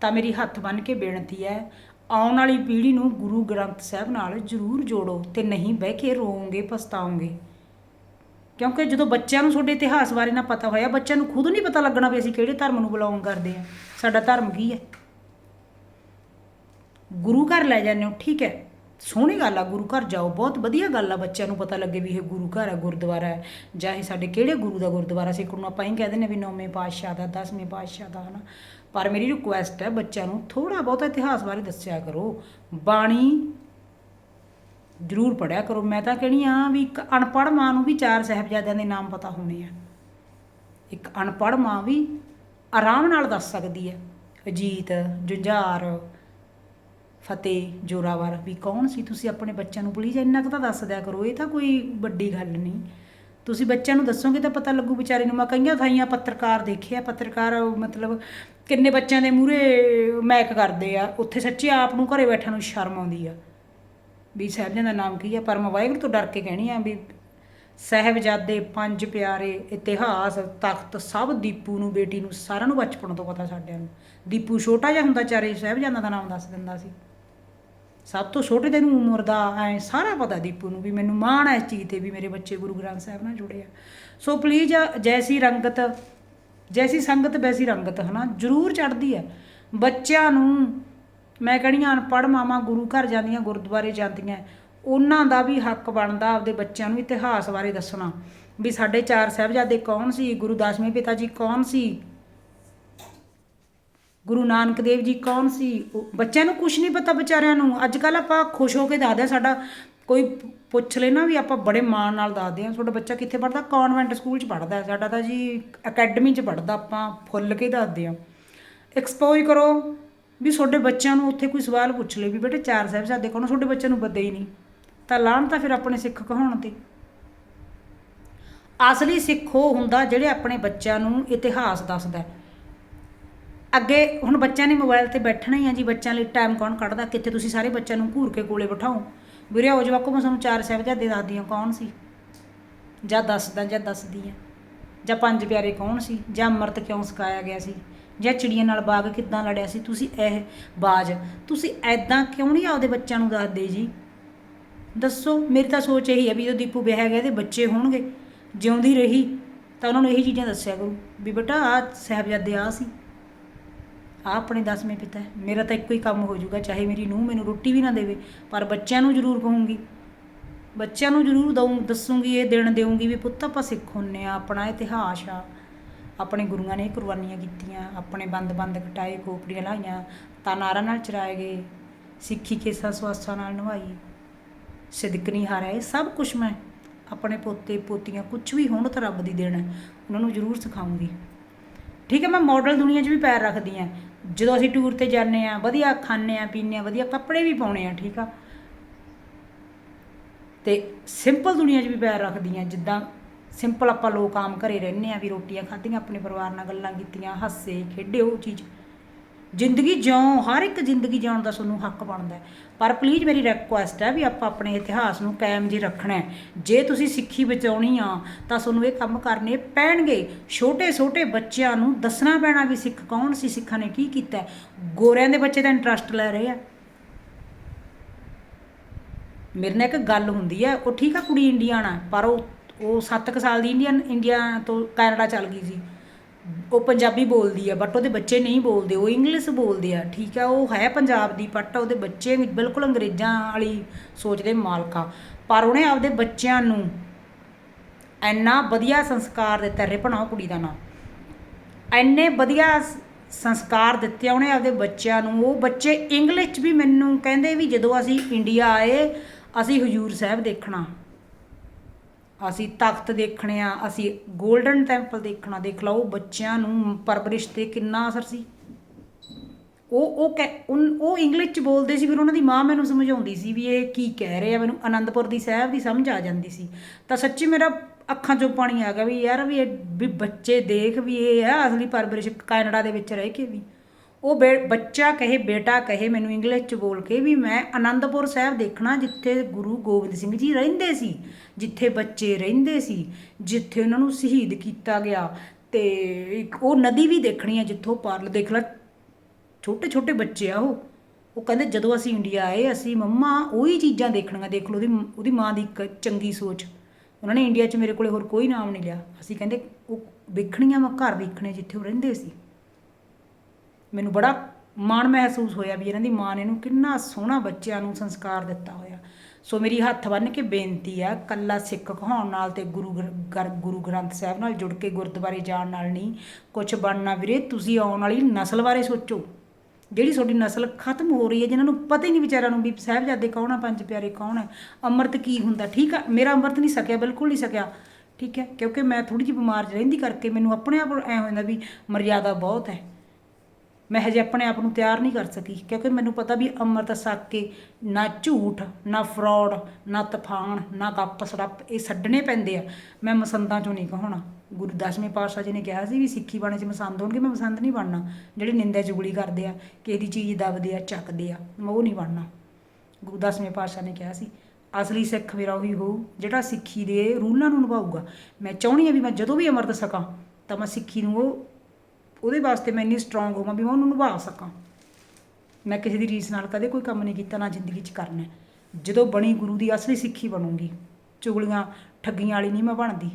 ਤਾਂ ਮੇਰੀ ਹੱਥ ਬੰਨ ਕੇ ਬੇਨਤੀ ਹੈ ਆਉਣ ਵਾਲੀ ਪੀੜ੍ਹੀ ਨੂੰ ਗੁਰੂ ਗ੍ਰੰਥ ਸਾਹਿਬ ਨਾਲ ਜ਼ਰੂਰ ਜੋੜੋ ਤੇ ਨਹੀਂ ਬਹਿ ਕੇ ਰੋਵੋਗੇ, ਪਛਤਾਓਗੇ। ਕਿਉਂਕਿ ਜਦੋਂ ਬੱਚਿਆਂ ਨੂੰ ਤੁਹਾਡੇ ਇਤਿਹਾਸ ਬਾਰੇ ਨਾ ਪਤਾ ਹੋਇਆ, ਬੱਚਿਆਂ ਨੂੰ ਖੁਦ ਨਹੀਂ ਪਤਾ ਲੱਗਣਾ ਵੀ ਅਸੀਂ ਕਿਹੜੇ ਧਰਮ ਨੂੰ ਬਿਲੋਂਗ ਕਰਦੇ ਆ ਸਾਡਾ ਧਰਮ ਕੀ ਹੈ? ਗੁਰੂ ਘਰ ਲੈ ਜਾਂਦੇ ਹੋ, ਠੀਕ ਹੈ। ਸੋਹਣੀ ਗੱਲ ਆ, ਗੁਰੂ ਘਰ ਜਾਓ, ਬਹੁਤ ਵਧੀਆ ਗੱਲ ਆ, ਬੱਚਿਆਂ ਨੂੰ ਪਤਾ ਲੱਗੇ ਵੀ ਇਹ ਗੁਰੂ ਘਰ ਹੈ ਗੁਰਦੁਆਰਾ ਹੈ। ਜਾਂ ਇਹ ਸਾਡੇ ਕਿਹੜੇ ਗੁਰੂ ਦਾ ਗੁਰਦੁਆਰਾ? ਸੀ ਨੂੰ ਆਪਾਂ ਹੀ ਕਹਿੰਦੇ ਨੇ ਵੀ ਨੌਵੇਂ ਪਾਤਸ਼ਾਹ ਦਾ, ਦਸਵੇਂ ਪਾਤਸ਼ਾਹ ਦਾ, ਹਨਾ। ਪਰ ਮੇਰੀ ਰਿਕੁਐਸਟ ਹੈ ਬੱਚਿਆਂ ਨੂੰ ਥੋੜਾ ਬਹੁਤਾ ਇਤਿਹਾਸ ਬਾਰੇ ਦੱਸਿਆ ਕਰੋ। ਬਾਣੀ ਜ਼ਰੂਰ ਪੜਿਆ ਕਰੋ। ਮੈਂ ਤਾਂ ਕਹਿਣੀ ਆ ਵੀ ਇੱਕ ਅਨਪੜ੍ਹ ਮਾਂ ਨੂੰ ਵੀ ਚਾਰ ਸਾਹਿਬਜ਼ਾਦਿਆਂ ਦੇ ਨਾਮ ਪਤਾ ਹੋਣੇ ਆ। ਇੱਕ ਅਨਪੜ੍ਹ ਮਾਂ ਵੀ ਆਰਾਮ ਨਾਲ ਦੱਸ ਸਕਦੀ ਹੈ। ਅਜੀਤ, ਜੁਝਾਰ, ਫਤਿਹ, ਜੋਰਾਵਰ ਵੀ ਕੌਣ ਸੀ? ਤੁਸੀਂ ਆਪਣੇ ਬੱਚਿਆਂ ਨੂੰ ਪਲੀਜ਼ ਇੰਨਾ ਕੁ ਤਾਂ ਦੱਸ ਦਿਆ ਕਰੋ। ਇਹ ਤਾਂ ਕੋਈ ਵੱਡੀ ਗੱਲ ਨਹੀਂ। ਤੁਸੀਂ ਬੱਚਿਆਂ ਨੂੰ ਦੱਸੋਗੇ ਤਾਂ ਪਤਾ ਲੱਗੂ ਵਿਚਾਰੇ ਨੂੰ। ਮੈਂ ਕਈਆਂ ਥਾਈਆਂ ਪੱਤਰਕਾਰ ਦੇਖਿਆ ਪੱਤਰਕਾਰ ਮਤਲਬ ਕਿੰਨੇ ਬੱਚਿਆਂ ਦੇ ਮੂਹਰੇ ਮੈਕ ਕਰਦੇ ਆ, ਉੱਥੇ ਸੱਚੀ ਆਪ ਨੂੰ ਘਰੇ ਬੈਠਣ ਨੂੰ ਸ਼ਰਮ ਆਉਂਦੀ ਆ। ਵੀ ਸਾਹਿਬਜ਼ਾਂ ਦਾ ਨਾਮ ਕੀ ਆ? ਪਰ ਮੈਂ ਵਾਹਿਗੁਰੂ ਤੋਂ ਡਰ ਕੇ ਕਹਿਣੀ ਆ ਵੀ ਸਾਹਿਬਜ਼ਾਦੇ, ਪੰਜ ਪਿਆਰੇ, ਇਤਿਹਾਸ, ਤਖਤ ਸਭ ਦੀਪੂ ਨੂੰ, ਬੇਟੀ ਨੂੰ, ਸਾਰਿਆਂ ਨੂੰ ਬਚਪਨ ਤੋਂ ਪਤਾ ਸਾਡਿਆਂ ਨੂੰ। ਦੀਪੂ ਛੋਟਾ ਜਿਹਾ ਹੁੰਦਾ, ਚਾਰੇ ਸਾਹਿਬਜ਼ਾਦਾ ਦਾ ਨਾਮ ਦੱਸ ਦਿੰਦਾ ਸੀ। ਸਭ ਤੋਂ ਛੋਟੇ ਦੇ ਨੂੰ ਉਮਰ ਦਾ ਐ ਸਾਰਾ ਪਤਾ ਦੀਪੂ ਨੂੰ ਵੀ ਮੈਨੂੰ ਮਾਣ ਹੈ ਇਸ ਚੀਜ਼ ਤੇ ਵੀ ਮੇਰੇ ਬੱਚੇ ਗੁਰੂ ਗ੍ਰੰਥ ਸਾਹਿਬ ਨਾਲ ਜੁੜੇ ਆ। ਸੋ ਪਲੀਜ਼ ਜੈਸੀ ਰੰਗਤ ਜੈਸੀ ਸੰਗਤ ਵੈਸੀ ਰੰਗਤ, ਹਨਾ? ਜ਼ਰੂਰ ਚੜਦੀ ਹੈ। ਬੱਚਿਆਂ ਨੂੰ, ਮੈਂ ਕਹਣੀਆਂ ਅਨਪੜ੍ਹ ਮਾਵਾਂ ਗੁਰੂ ਘਰ ਜਾਂਦੀਆਂ, ਗੁਰਦੁਆਰੇ ਜਾਂਦੀਆਂ, ਉਹਨਾਂ ਦਾ ਵੀ ਹੱਕ ਬਣਦਾ ਆਪਦੇ ਬੱਚਿਆਂ ਨੂੰ ਇਤਿਹਾਸ ਬਾਰੇ ਦੱਸਣਾ। ਵੀ ਸਾਡੇ ਚਾਰ ਸਾਹਿਬਜ਼ਾਦੇ ਕੌਣ ਸੀ? ਗੁਰੂ ਦਸਵੇਂ ਪਿਤਾ ਜੀ ਕੌਣ ਸੀ? ਗੁਰੂ ਨਾਨਕ ਦੇਵ ਜੀ ਕੌਣ ਸੀ? ਉਹ- ਬੱਚਿਆਂ ਨੂੰ ਕੁਝ ਨਹੀਂ ਪਤਾ ਵਿਚਾਰਿਆਂ ਨੂੰ। ਅੱਜ ਕੱਲ ਆਪਾਂ ਖੁਸ਼ ਹੋ ਕੇ ਦੱਸਦੇ ਹਾਂ, ਸਾਡਾ ਕੋਈ ਪੁੱਛ ਲੈ ਨਾ ਵੀ ਆਪਾਂ ਬੜੇ ਮਾਣ ਨਾਲ ਦੱਸਦੇ ਹਾਂ, ਤੁਹਾਡਾ ਬੱਚਾ ਕਿੱਥੇ ਪੜਦਾ ਕਨਵੈਂਟ ਸਕੂਲ 'ਚ ਪੜਦਾ ਸਾਡਾ ਤਾਂ ਜੀ ਅਕੈਡਮੀ 'ਚ ਪੜਦਾ ਆਪਾਂ, ਫੁੱਲ ਕੇ ਦੱਸਦੇ ਹਾਂ। ਐਕਸਪੋਜ਼ ਕਰੋ ਵੀ ਤੁਹਾਡੇ ਬੱਚਿਆਂ ਨੂੰ ਉੱਥੇ ਕੋਈ ਸਵਾਲ ਪੁੱਛ ਲੈ ਵੀ ਬੇਟੇ ਚਾਰ ਸਾਹਿਬਜ਼ਾਦੇ ਕੌਣ ਤੁਹਾਡੇ ਬੱਚਿਆਂ ਨੂੰ ਪਤਾ ਹੀ ਨਹੀਂ। ਤਾਂ ਲਾਣ ਤਾਂ ਫਿਰ ਆਪਣੇ ਸਿੱਖ ਕਹਾਉਣ ਤੇ। ਅਸਲੀ ਸਿੱਖ ਉਹ ਹੁੰਦਾ ਜਿਹੜੇ ਆਪਣੇ ਬੱਚਿਆਂ ਨੂੰ ਇਤਿਹਾਸ ਦੱਸਦਾ ਅੱਗੇ ਹੁਣ ਬੱਚਿਆਂ ਨੇ ਮੋਬਾਈਲ ਤੇ ਬੈਠਣਾ ਹੀ ਆ ਜੀ, ਬੱਚਿਆਂ ਲਈ ਟਾਈਮ ਕੌਣ ਕੱਢਦਾ? ਕਿੱਥੇ ਤੁਸੀਂ ਸਾਰੇ ਬੱਚਿਆਂ ਨੂੰ ਘੂਰ ਕੇ ਕੋਲੇ ਬਿਠਾਓ। ਵੀਰੇ ਹੋ ਜਵਾਕੋ ਮੈਂ ਤੁਹਾਨੂੰ ਚਾਰ ਸਾਹਿਬਜ਼ਾਦੇ ਦੱਸਦੀ ਹਾਂ ਕੌਣ ਸੀ? ਜਾਂ ਦੱਸਦਾ ਜਾਂ ਦੱਸਦੀ ਆ। ਜਾਂ ਪੰਜ ਪਿਆਰੇ ਕੌਣ ਸੀ? ਜਾਂ ਅੰਮ੍ਰਿਤ ਕਿਉਂ ਸਿਖਾਇਆ ਗਿਆ ਸੀ? ਜਾਂ ਚਿੜੀਆਂ ਨਾਲ ਬਾਗ ਕਿੱਦਾਂ ਲੜਿਆ ਸੀ? ਤੁਸੀਂ ਇਹ ਬਾਜ, ਤੁਸੀਂ ਐਦਾਂ ਕਿਉਂ ਨਹੀਂ ਆਪਦੇ ਬੱਚਿਆਂ ਨੂੰ ਦੱਸਦੇ ਜੀ? ਦੱਸੋ, ਮੇਰੀ ਤਾਂ ਸੋਚ ਇਹੀ ਹੈ ਵੀ ਜਦੋਂ ਦੀਪੂ ਵਿਆਹ ਗਿਆ ਤੇ ਬੱਚੇ ਹੋਣਗੇ, ਜਿਉਂਦੀ ਰਹੀ, ਤਾਂ ਉਹਨਾਂ ਨੂੰ ਇਹੀ ਚੀਜ਼ਾਂ ਦੱਸਿਆ ਕਰੋ ਵੀ ਬੇਟਾ ਆ ਸਾਹਿਬਜ਼ਾਦੇ ਆ ਸੀ। ਆ ਆਪਣੇ ਦਸਵੇਂ ਪਿਤਾ, ਮੇਰਾ ਤਾਂ ਇੱਕੋ ਹੀ ਕੰਮ ਹੋ ਜਾਊਗਾ, ਚਾਹੇ ਮੇਰੀ ਨੂੰਹ ਮੈਨੂੰ ਰੋਟੀ ਵੀ ਨਾ ਦੇਵੇ, ਪਰ ਬੱਚਿਆਂ ਨੂੰ ਜ਼ਰੂਰ ਕਹੂੰਗੀ। ਬੱਚਿਆਂ ਨੂੰ ਜ਼ਰੂਰ ਦਊਂ, ਦੱਸੂਗੀ, ਇਹ ਦਿਨ ਦੇਊਂਗੀ ਵੀ ਪੁੱਤ ਆਪਾਂ ਸਿੱਖ ਹੁੰਨੇ ਆ, ਆਪਣਾ ਇਤਿਹਾਸ ਆ। ਆਪਣੇ ਗੁਰੂਆਂ ਨੇ ਇਹ ਕੁਰਬਾਨੀਆਂ ਕੀਤੀਆਂ, ਆਪਣੇ ਬੰਦ-ਬੰਦ ਕਟਾਏ, ਖੋਪੜੀਆਂ ਲਾਈਆਂ, ਤਾਂ ਨਾਰਾਂ ਨਾਲ ਚਰਾਏ ਗਏ, ਸਿੱਖੀ ਕੇਸਾਂ ਸਵਾਸਾਂ ਨਾਲ ਨਿਭਾਈ। ਸਿਦਕ ਨਹੀਂ ਹਾਰਿਆ, ਇਹ ਸਭ ਕੁਝ ਮੈਂ ਆਪਣੇ ਪੋਤੇ, ਪੋਤੀਆਂ ਕੁਝ ਵੀ ਹੋਣ ਤਾਂ ਰੱਬ ਦੀ ਦੇਣ ਹੈ ਉਹਨਾਂ ਨੂੰ ਜ਼ਰੂਰ ਸਿਖਾਉਂਗੀ। ਠੀਕ ਹੈ, ਮੈਂ ਮਾਡਲ ਦੁਨੀਆ 'ਚ ਵੀ ਪੈਰ ਰੱਖਦੀ ਆ ਜਦੋਂ ਅਸੀਂ ਟੂਰ ਤੇ ਜਾਂਦੇ ਆ ਵਧੀਆ ਖਾਂਦੇ ਆ ਪੀਂਦੇ ਆ ਵਧੀਆ ਕੱਪੜੇ ਵੀ ਪਾਉਣੇ ਆ ਠੀਕ ਆ। ਤੇ ਸਿੰਪਲ ਦੁਨੀਆ 'ਚ ਵੀ ਪੈਰ ਰੱਖਦੀਆਂ, ਜਿੱਦਾਂ ਸਿੰਪਲ ਆਪਾਂ ਲੋਕ ਆਮ ਘਰੇ ਰਹਿੰਦੇ ਆ ਵੀ ਰੋਟੀਆਂ ਖਾਧੀਆਂ, ਆਪਣੇ ਪਰਿਵਾਰ ਨਾਲ ਗੱਲਾਂ ਕੀਤੀਆਂ, ਹੱਸੇ, ਖੇਡੇ, ਉਹ ਚੀਜ਼। ਜ਼ਿੰਦਗੀ ਜਿਉਂ, ਹਰ ਇੱਕ ਜ਼ਿੰਦਗੀ ਜਿਉਣ ਦਾ ਤੁਹਾਨੂੰ ਹੱਕ ਬਣਦਾ ਪਰ ਪਲੀਜ਼ ਮੇਰੀ ਰਿਕੁਐਸਟ ਹੈ ਵੀ ਆਪਾਂ ਆਪਣੇ ਇਤਿਹਾਸ ਨੂੰ ਕਾਇਮ ਜੀ ਰੱਖਣਾ ਜੇ ਤੁਸੀਂ ਸਿੱਖੀ ਬਚਾਉਣੀ ਆ, ਤਾਂ ਤੁਹਾਨੂੰ ਇਹ ਕੰਮ ਕਰਨੇ ਪੈਣਗੇ। ਛੋਟੇ ਛੋਟੇ ਬੱਚਿਆਂ ਨੂੰ ਦੱਸਣਾ ਪੈਣਾ ਵੀ ਸਿੱਖ ਕੌਣ ਸੀ, ਸਿੱਖਾਂ ਨੇ ਕੀ ਕੀਤਾ ਗੋਰਿਆਂ ਦੇ ਬੱਚੇ ਤਾਂ ਇੰਟਰਸਟ ਲੈ ਰਹੇ ਆ। ਮੇਰੇ ਨਾਲ ਇੱਕ ਗੱਲ ਹੁੰਦੀ ਹੈ ਉਹ ਠੀਕ ਆ ਕੁੜੀ ਇੰਡੀਅਨ ਆ ਪਰ ਉਹ ਉਹ 7 ਕੁ ਸਾਲ ਦੀ ਇੰਡੀਅਨ, ਇੰਡੀਆ ਤੋਂ ਕੈਨੇਡਾ ਚੱਲ ਗਈ ਸੀ। ਉਹ ਪੰਜਾਬੀ ਬੋਲਦੀ ਆ ਬਟ ਉਹਦੇ ਬੱਚੇ ਨਹੀਂ ਬੋਲਦੇ, ਉਹ ਇੰਗਲਿਸ਼ ਬੋਲਦੇ ਆ, ਠੀਕ ਆ, ਉਹ ਹੈ ਪੰਜਾਬ ਦੀ ਬਟ ਉਹਦੇ ਬੱਚੇ ਬਿਲਕੁਲ ਅੰਗਰੇਜ਼ਾਂ ਵਾਲੀ ਸੋਚ ਦੇ ਮਾਲਕ ਆ। ਪਰ ਉਹਨੇ ਆਪਦੇ ਬੱਚਿਆਂ ਨੂੰ ਇੰਨਾ ਵਧੀਆ ਸੰਸਕਾਰ ਦਿੱਤਾ ਰਿਪਣਾ ਉਹ ਕੁੜੀ ਦਾ ਨਾਂ ਇੰਨੇ ਵਧੀਆ ਸੰਸਕਾਰ ਦਿੱਤੇ ਉਹਨੇ ਆਪਦੇ ਬੱਚਿਆਂ ਨੂੰ। ਉਹ ਬੱਚੇ ਇੰਗਲਿਸ਼ 'ਚ ਵੀ ਮੈਨੂੰ ਕਹਿੰਦੇ ਵੀ ਜਦੋਂ ਅਸੀਂ ਇੰਡੀਆ ਆਏ, ਅਸੀਂ ਹਜੂਰ ਸਾਹਿਬ ਦੇਖਣਾ। ਅਸੀਂ ਤਖਤ ਦੇਖਣੇ ਆ, ਅਸੀਂ 골ਡਨ ਟੈਂਪਲ ਦੇਖਣਾ, ਦੇਖ ਲਓ ਬੱਚਿਆਂ ਨੂੰ ਪਰਵਰਿਸ਼ ਤੇ ਕਿੰਨਾ ਅਸਰ ਸੀ। ਉਹ ਉਹ ਕਹਿ- ਉਹ ਇੰਗਲਿਸ਼ ਚ ਬੋਲਦੇ ਸੀ, ਫਿਰ ਉਹਨਾਂ ਦੀ ਮਾਂ ਮੈਨੂੰ ਸਮਝਾਉਂਦੀ ਸੀ ਵੀ ਇਹ ਕੀ ਕਹਿ ਰਹੇ ਆ ਮੈਨੂੰ ਆਨੰਦਪੁਰ ਦੀ ਸਾਹਿਬ ਦੀ ਸਮਝ ਆ ਜਾਂਦੀ ਸੀ। ਤਾਂ ਸੱਚੀ ਮੇਰਾ ਅੱਖਾਂ 'ਚੋਂ ਪਾਣੀ ਆ ਗਿਆ ਵੀ ਯਾਰ ਵੀ ਇਹ ਵੀ ਬੱਚੇ ਦੇਖ ਵੀ ਇਹ ਆ, ਅਸਲੀ ਪਰਵਰਿਸ਼ ਕੈਨੇਡਾ ਦੇ ਵਿੱਚ ਰਹਿ ਕੇ ਵੀ। ਉਹ ਬੇ- ਬੱਚਾ ਕਹੇ, ਬੇਟਾ ਕਹੇ, ਮੈਨੂੰ ਇੰਗਲਿਸ਼ ਚ ਬੋਲ ਕੇ ਵੀ ਮੈਂ ਆਨੰਦਪੁਰ ਸਾਹਿਬ ਦੇਖਣਾ ਜਿੱਥੇ ਗੁਰੂ ਗੋਬਿੰਦ ਸਿੰਘ ਜੀ ਰਹਿੰਦੇ ਸੀ, ਜਿੱਥੇ ਬੱਚੇ ਰਹਿੰਦੇ ਸੀ, ਜਿੱਥੇ ਉਹਨਾਂ ਨੂੰ ਸ਼ਹੀਦ ਕੀਤਾ ਗਿਆ ਤੇ ਇੱਕ ਉਹ ਨਦੀ ਵੀ ਦੇਖਣੀ ਆ ਜਿੱਥੋਂ ਪਾਰ ਦੇਖ ਲੈ ਛੋਟੇ ਛੋਟੇ ਬੱਚੇ ਆ ਉਹ। ਉਹ ਕਹਿੰਦੇ ਜਦੋਂ ਅਸੀਂ ਇੰਡੀਆ ਆਏ, ਅਸੀਂ ਮੰਮਾ ਉਹੀ ਚੀਜ਼ਾਂ ਦੇਖਣੀਆਂ, ਦੇਖ ਲਓ ਉਹਦੀ ਉਹਦੀ ਮਾਂ ਦੀ ਇੱਕ ਚੰਗੀ ਸੋਚ। ਉਹਨਾਂ ਨੇ ਇੰਡੀਆ 'ਚ ਮੇਰੇ ਕੋਲੇ ਹੋਰ ਕੋਈ ਨਾਮ ਨਹੀਂ ਲਿਆ। ਅਸੀਂ ਕਹਿੰਦੇ ਉਹ ਵੇਖਣੀਆਂ ਮੈਂ ਘਰ ਵੇਖਣੇ ਜਿੱਥੇ ਉਹ ਰਹਿੰਦੇ ਸੀ। ਮੈਨੂੰ ਬੜਾ ਮਾਣ ਮਹਿਸੂਸ ਹੋਇਆ ਵੀ ਇਹਨਾਂ ਦੀ ਮਾਂ ਨੇ ਇਹਨੂੰ ਕਿੰਨਾ ਸੋਹਣਾ ਬੱਚਿਆਂ ਨੂੰ ਸੰਸਕਾਰ ਦਿੱਤਾ ਹੋਇਆ। ਸੋ ਮੇਰੀ ਹੱਥ ਬੰਨ੍ਹ ਕੇ ਬੇਨਤੀ ਆ, ਕੱਲਾ ਸਿੱਖ ਕਹਾਉਣ ਨਾਲ ਤੇ ਗੁਰੂ ਗ੍ਰ- ਗਰ- ਗੁਰੂ ਗ੍ਰੰਥ ਸਾਹਿਬ ਨਾਲ ਜੁੜ ਕੇ ਗੁਰਦੁਆਰੇ ਜਾਣ ਨਾਲ ਨਹੀਂ। ਕੁਝ ਬਣਨਾ ਵੀਰੇ, ਤੁਸੀਂ ਆਉਣ ਵਾਲੀ ਨਸਲ ਬਾਰੇ ਸੋਚੋ। ਜਿਹੜੀ ਤੁਹਾਡੀ ਨਸਲ ਖਤਮ ਹੋ ਰਹੀ ਹੈ, ਜਿਨ੍ਹਾਂ ਨੂੰ ਪਤਾ ਹੀ ਨਹੀਂ ਵਿਚਾਰਿਆਂ ਨੂੰ ਵੀ ਸਾਹਿਬਜ਼ਾਦੇ ਕੌਣ ਆ, ਪੰਜ ਪਿਆਰੇ ਕੌਣ ਹੈ ਅੰਮ੍ਰਿਤ ਕੀ ਹੁੰਦਾ? ਠੀਕ ਆ, ਮੇਰਾ ਅੰਮ੍ਰਿਤ ਨਹੀਂ ਸਕਿਆ, ਬਿਲਕੁਲ ਨਹੀਂ ਸਕਿਆ। ਠੀਕ ਹੈ, ਕਿਉਂਕਿ ਮੈਂ ਥੋੜੀ ਜਿਹੀ ਬਿਮਾਰ ਰਹਿੰਦੀ ਕਰਕੇ ਮੈਨੂੰ ਆਪਣੇ ਆਪ ਐ ਹੋ ਜਾਂਦਾ ਵੀ ਮਰਿਆਦਾ ਬਹੁਤ ਹੈ। ਮੈਂ ਹਜੇ ਆਪਣੇ ਆਪ ਨੂੰ ਤਿਆਰ ਨਹੀਂ ਕਰ ਸਕੀ, ਕਿਉਂਕਿ ਮੈਨੂੰ ਪਤਾ ਵੀ ਅੰਮ੍ਰਿਤ ਛਕ ਕੇ ਨਾ ਝੂਠ, ਨਾ ਫਰਾਡ ਨਾ ਤਫਾਨ, ਨਾ ਗੱਪ ਸੜੱਪ ਇਹ ਛੱਡਣੇ ਪੈਂਦੇ ਆ। ਮੈਂ ਮਸੰਦਾਂ ਚੋਂ ਨਹੀਂ ਕਹਾਉਣਾ। ਗੁਰੂ ਦਸਵੇਂ ਪਾਤਸ਼ਾਹ ਜੀ ਨੇ ਕਿਹਾ ਸੀ ਵੀ ਸਿੱਖੀ ਬਾਣੇ 'ਚ ਮਸੰਦ ਹੋਣਗੇ, ਮੈਂ ਮਸੰਦ ਨਹੀਂ ਬਣਨਾ। ਜਿਹੜੇ ਨਿੰਦਾ ਚੁਗਲੀ ਕਰਦੇ ਆ, ਕਿ ਇਹਦੀ ਚੀਜ਼ ਦਬਦੇ ਆ, ਚੱਕਦੇ ਆ, ਮੈਂ ਉਹ ਨਹੀਂ ਬਣਨਾ। ਗੁਰੂ ਦਸਵੇਂ ਪਾਤਸ਼ਾਹ ਨੇ ਕਿਹਾ ਸੀ, ਅਸਲੀ ਸਿੱਖ ਮੇਰਾ ਉਹੀ ਹੋਊ, ਜਿਹੜਾ ਸਿੱਖੀ ਦੇ ਰੂਲਾਂ ਨੂੰ ਨਿਭਾਊਗਾ। ਮੈਂ ਚਾਹੁੰਦੀ ਆ ਵੀ ਮੈਂ ਜਦੋਂ ਵੀ ਅੰਮ੍ਰਿਤ ਸਕਾਂ ਤਾਂ ਮੈਂ ਸਿੱਖੀ ਨੂੰ ਉਹ ਉਹਦੇ ਵਾਸਤੇ ਮੈਂ ਇੰਨੀ ਸਟਰੋਂਗ ਹੋਵਾਂ ਵੀ ਮੈਂ ਉਹਨੂੰ ਨਿਭਾ ਸਕਾਂ। ਮੈਂ ਕਿਸੇ ਦੀ ਰੀਸ ਨਾਲ ਕਦੇ ਕੋਈ ਕੰਮ ਨਹੀਂ ਕੀਤਾ, ਨਾ ਜ਼ਿੰਦਗੀ 'ਚ ਕਰਨਾ ਜਦੋਂ ਬਣੀ ਗੁਰੂ ਦੀ ਅਸਲੀ ਸਿੱਖੀ ਬਣੂਗੀ, ਚੁਗਲੀਆਂ ਠੱਗੀਆਂ ਵਾਲੀ ਨਹੀਂ ਮੈਂ ਬਣਦੀ।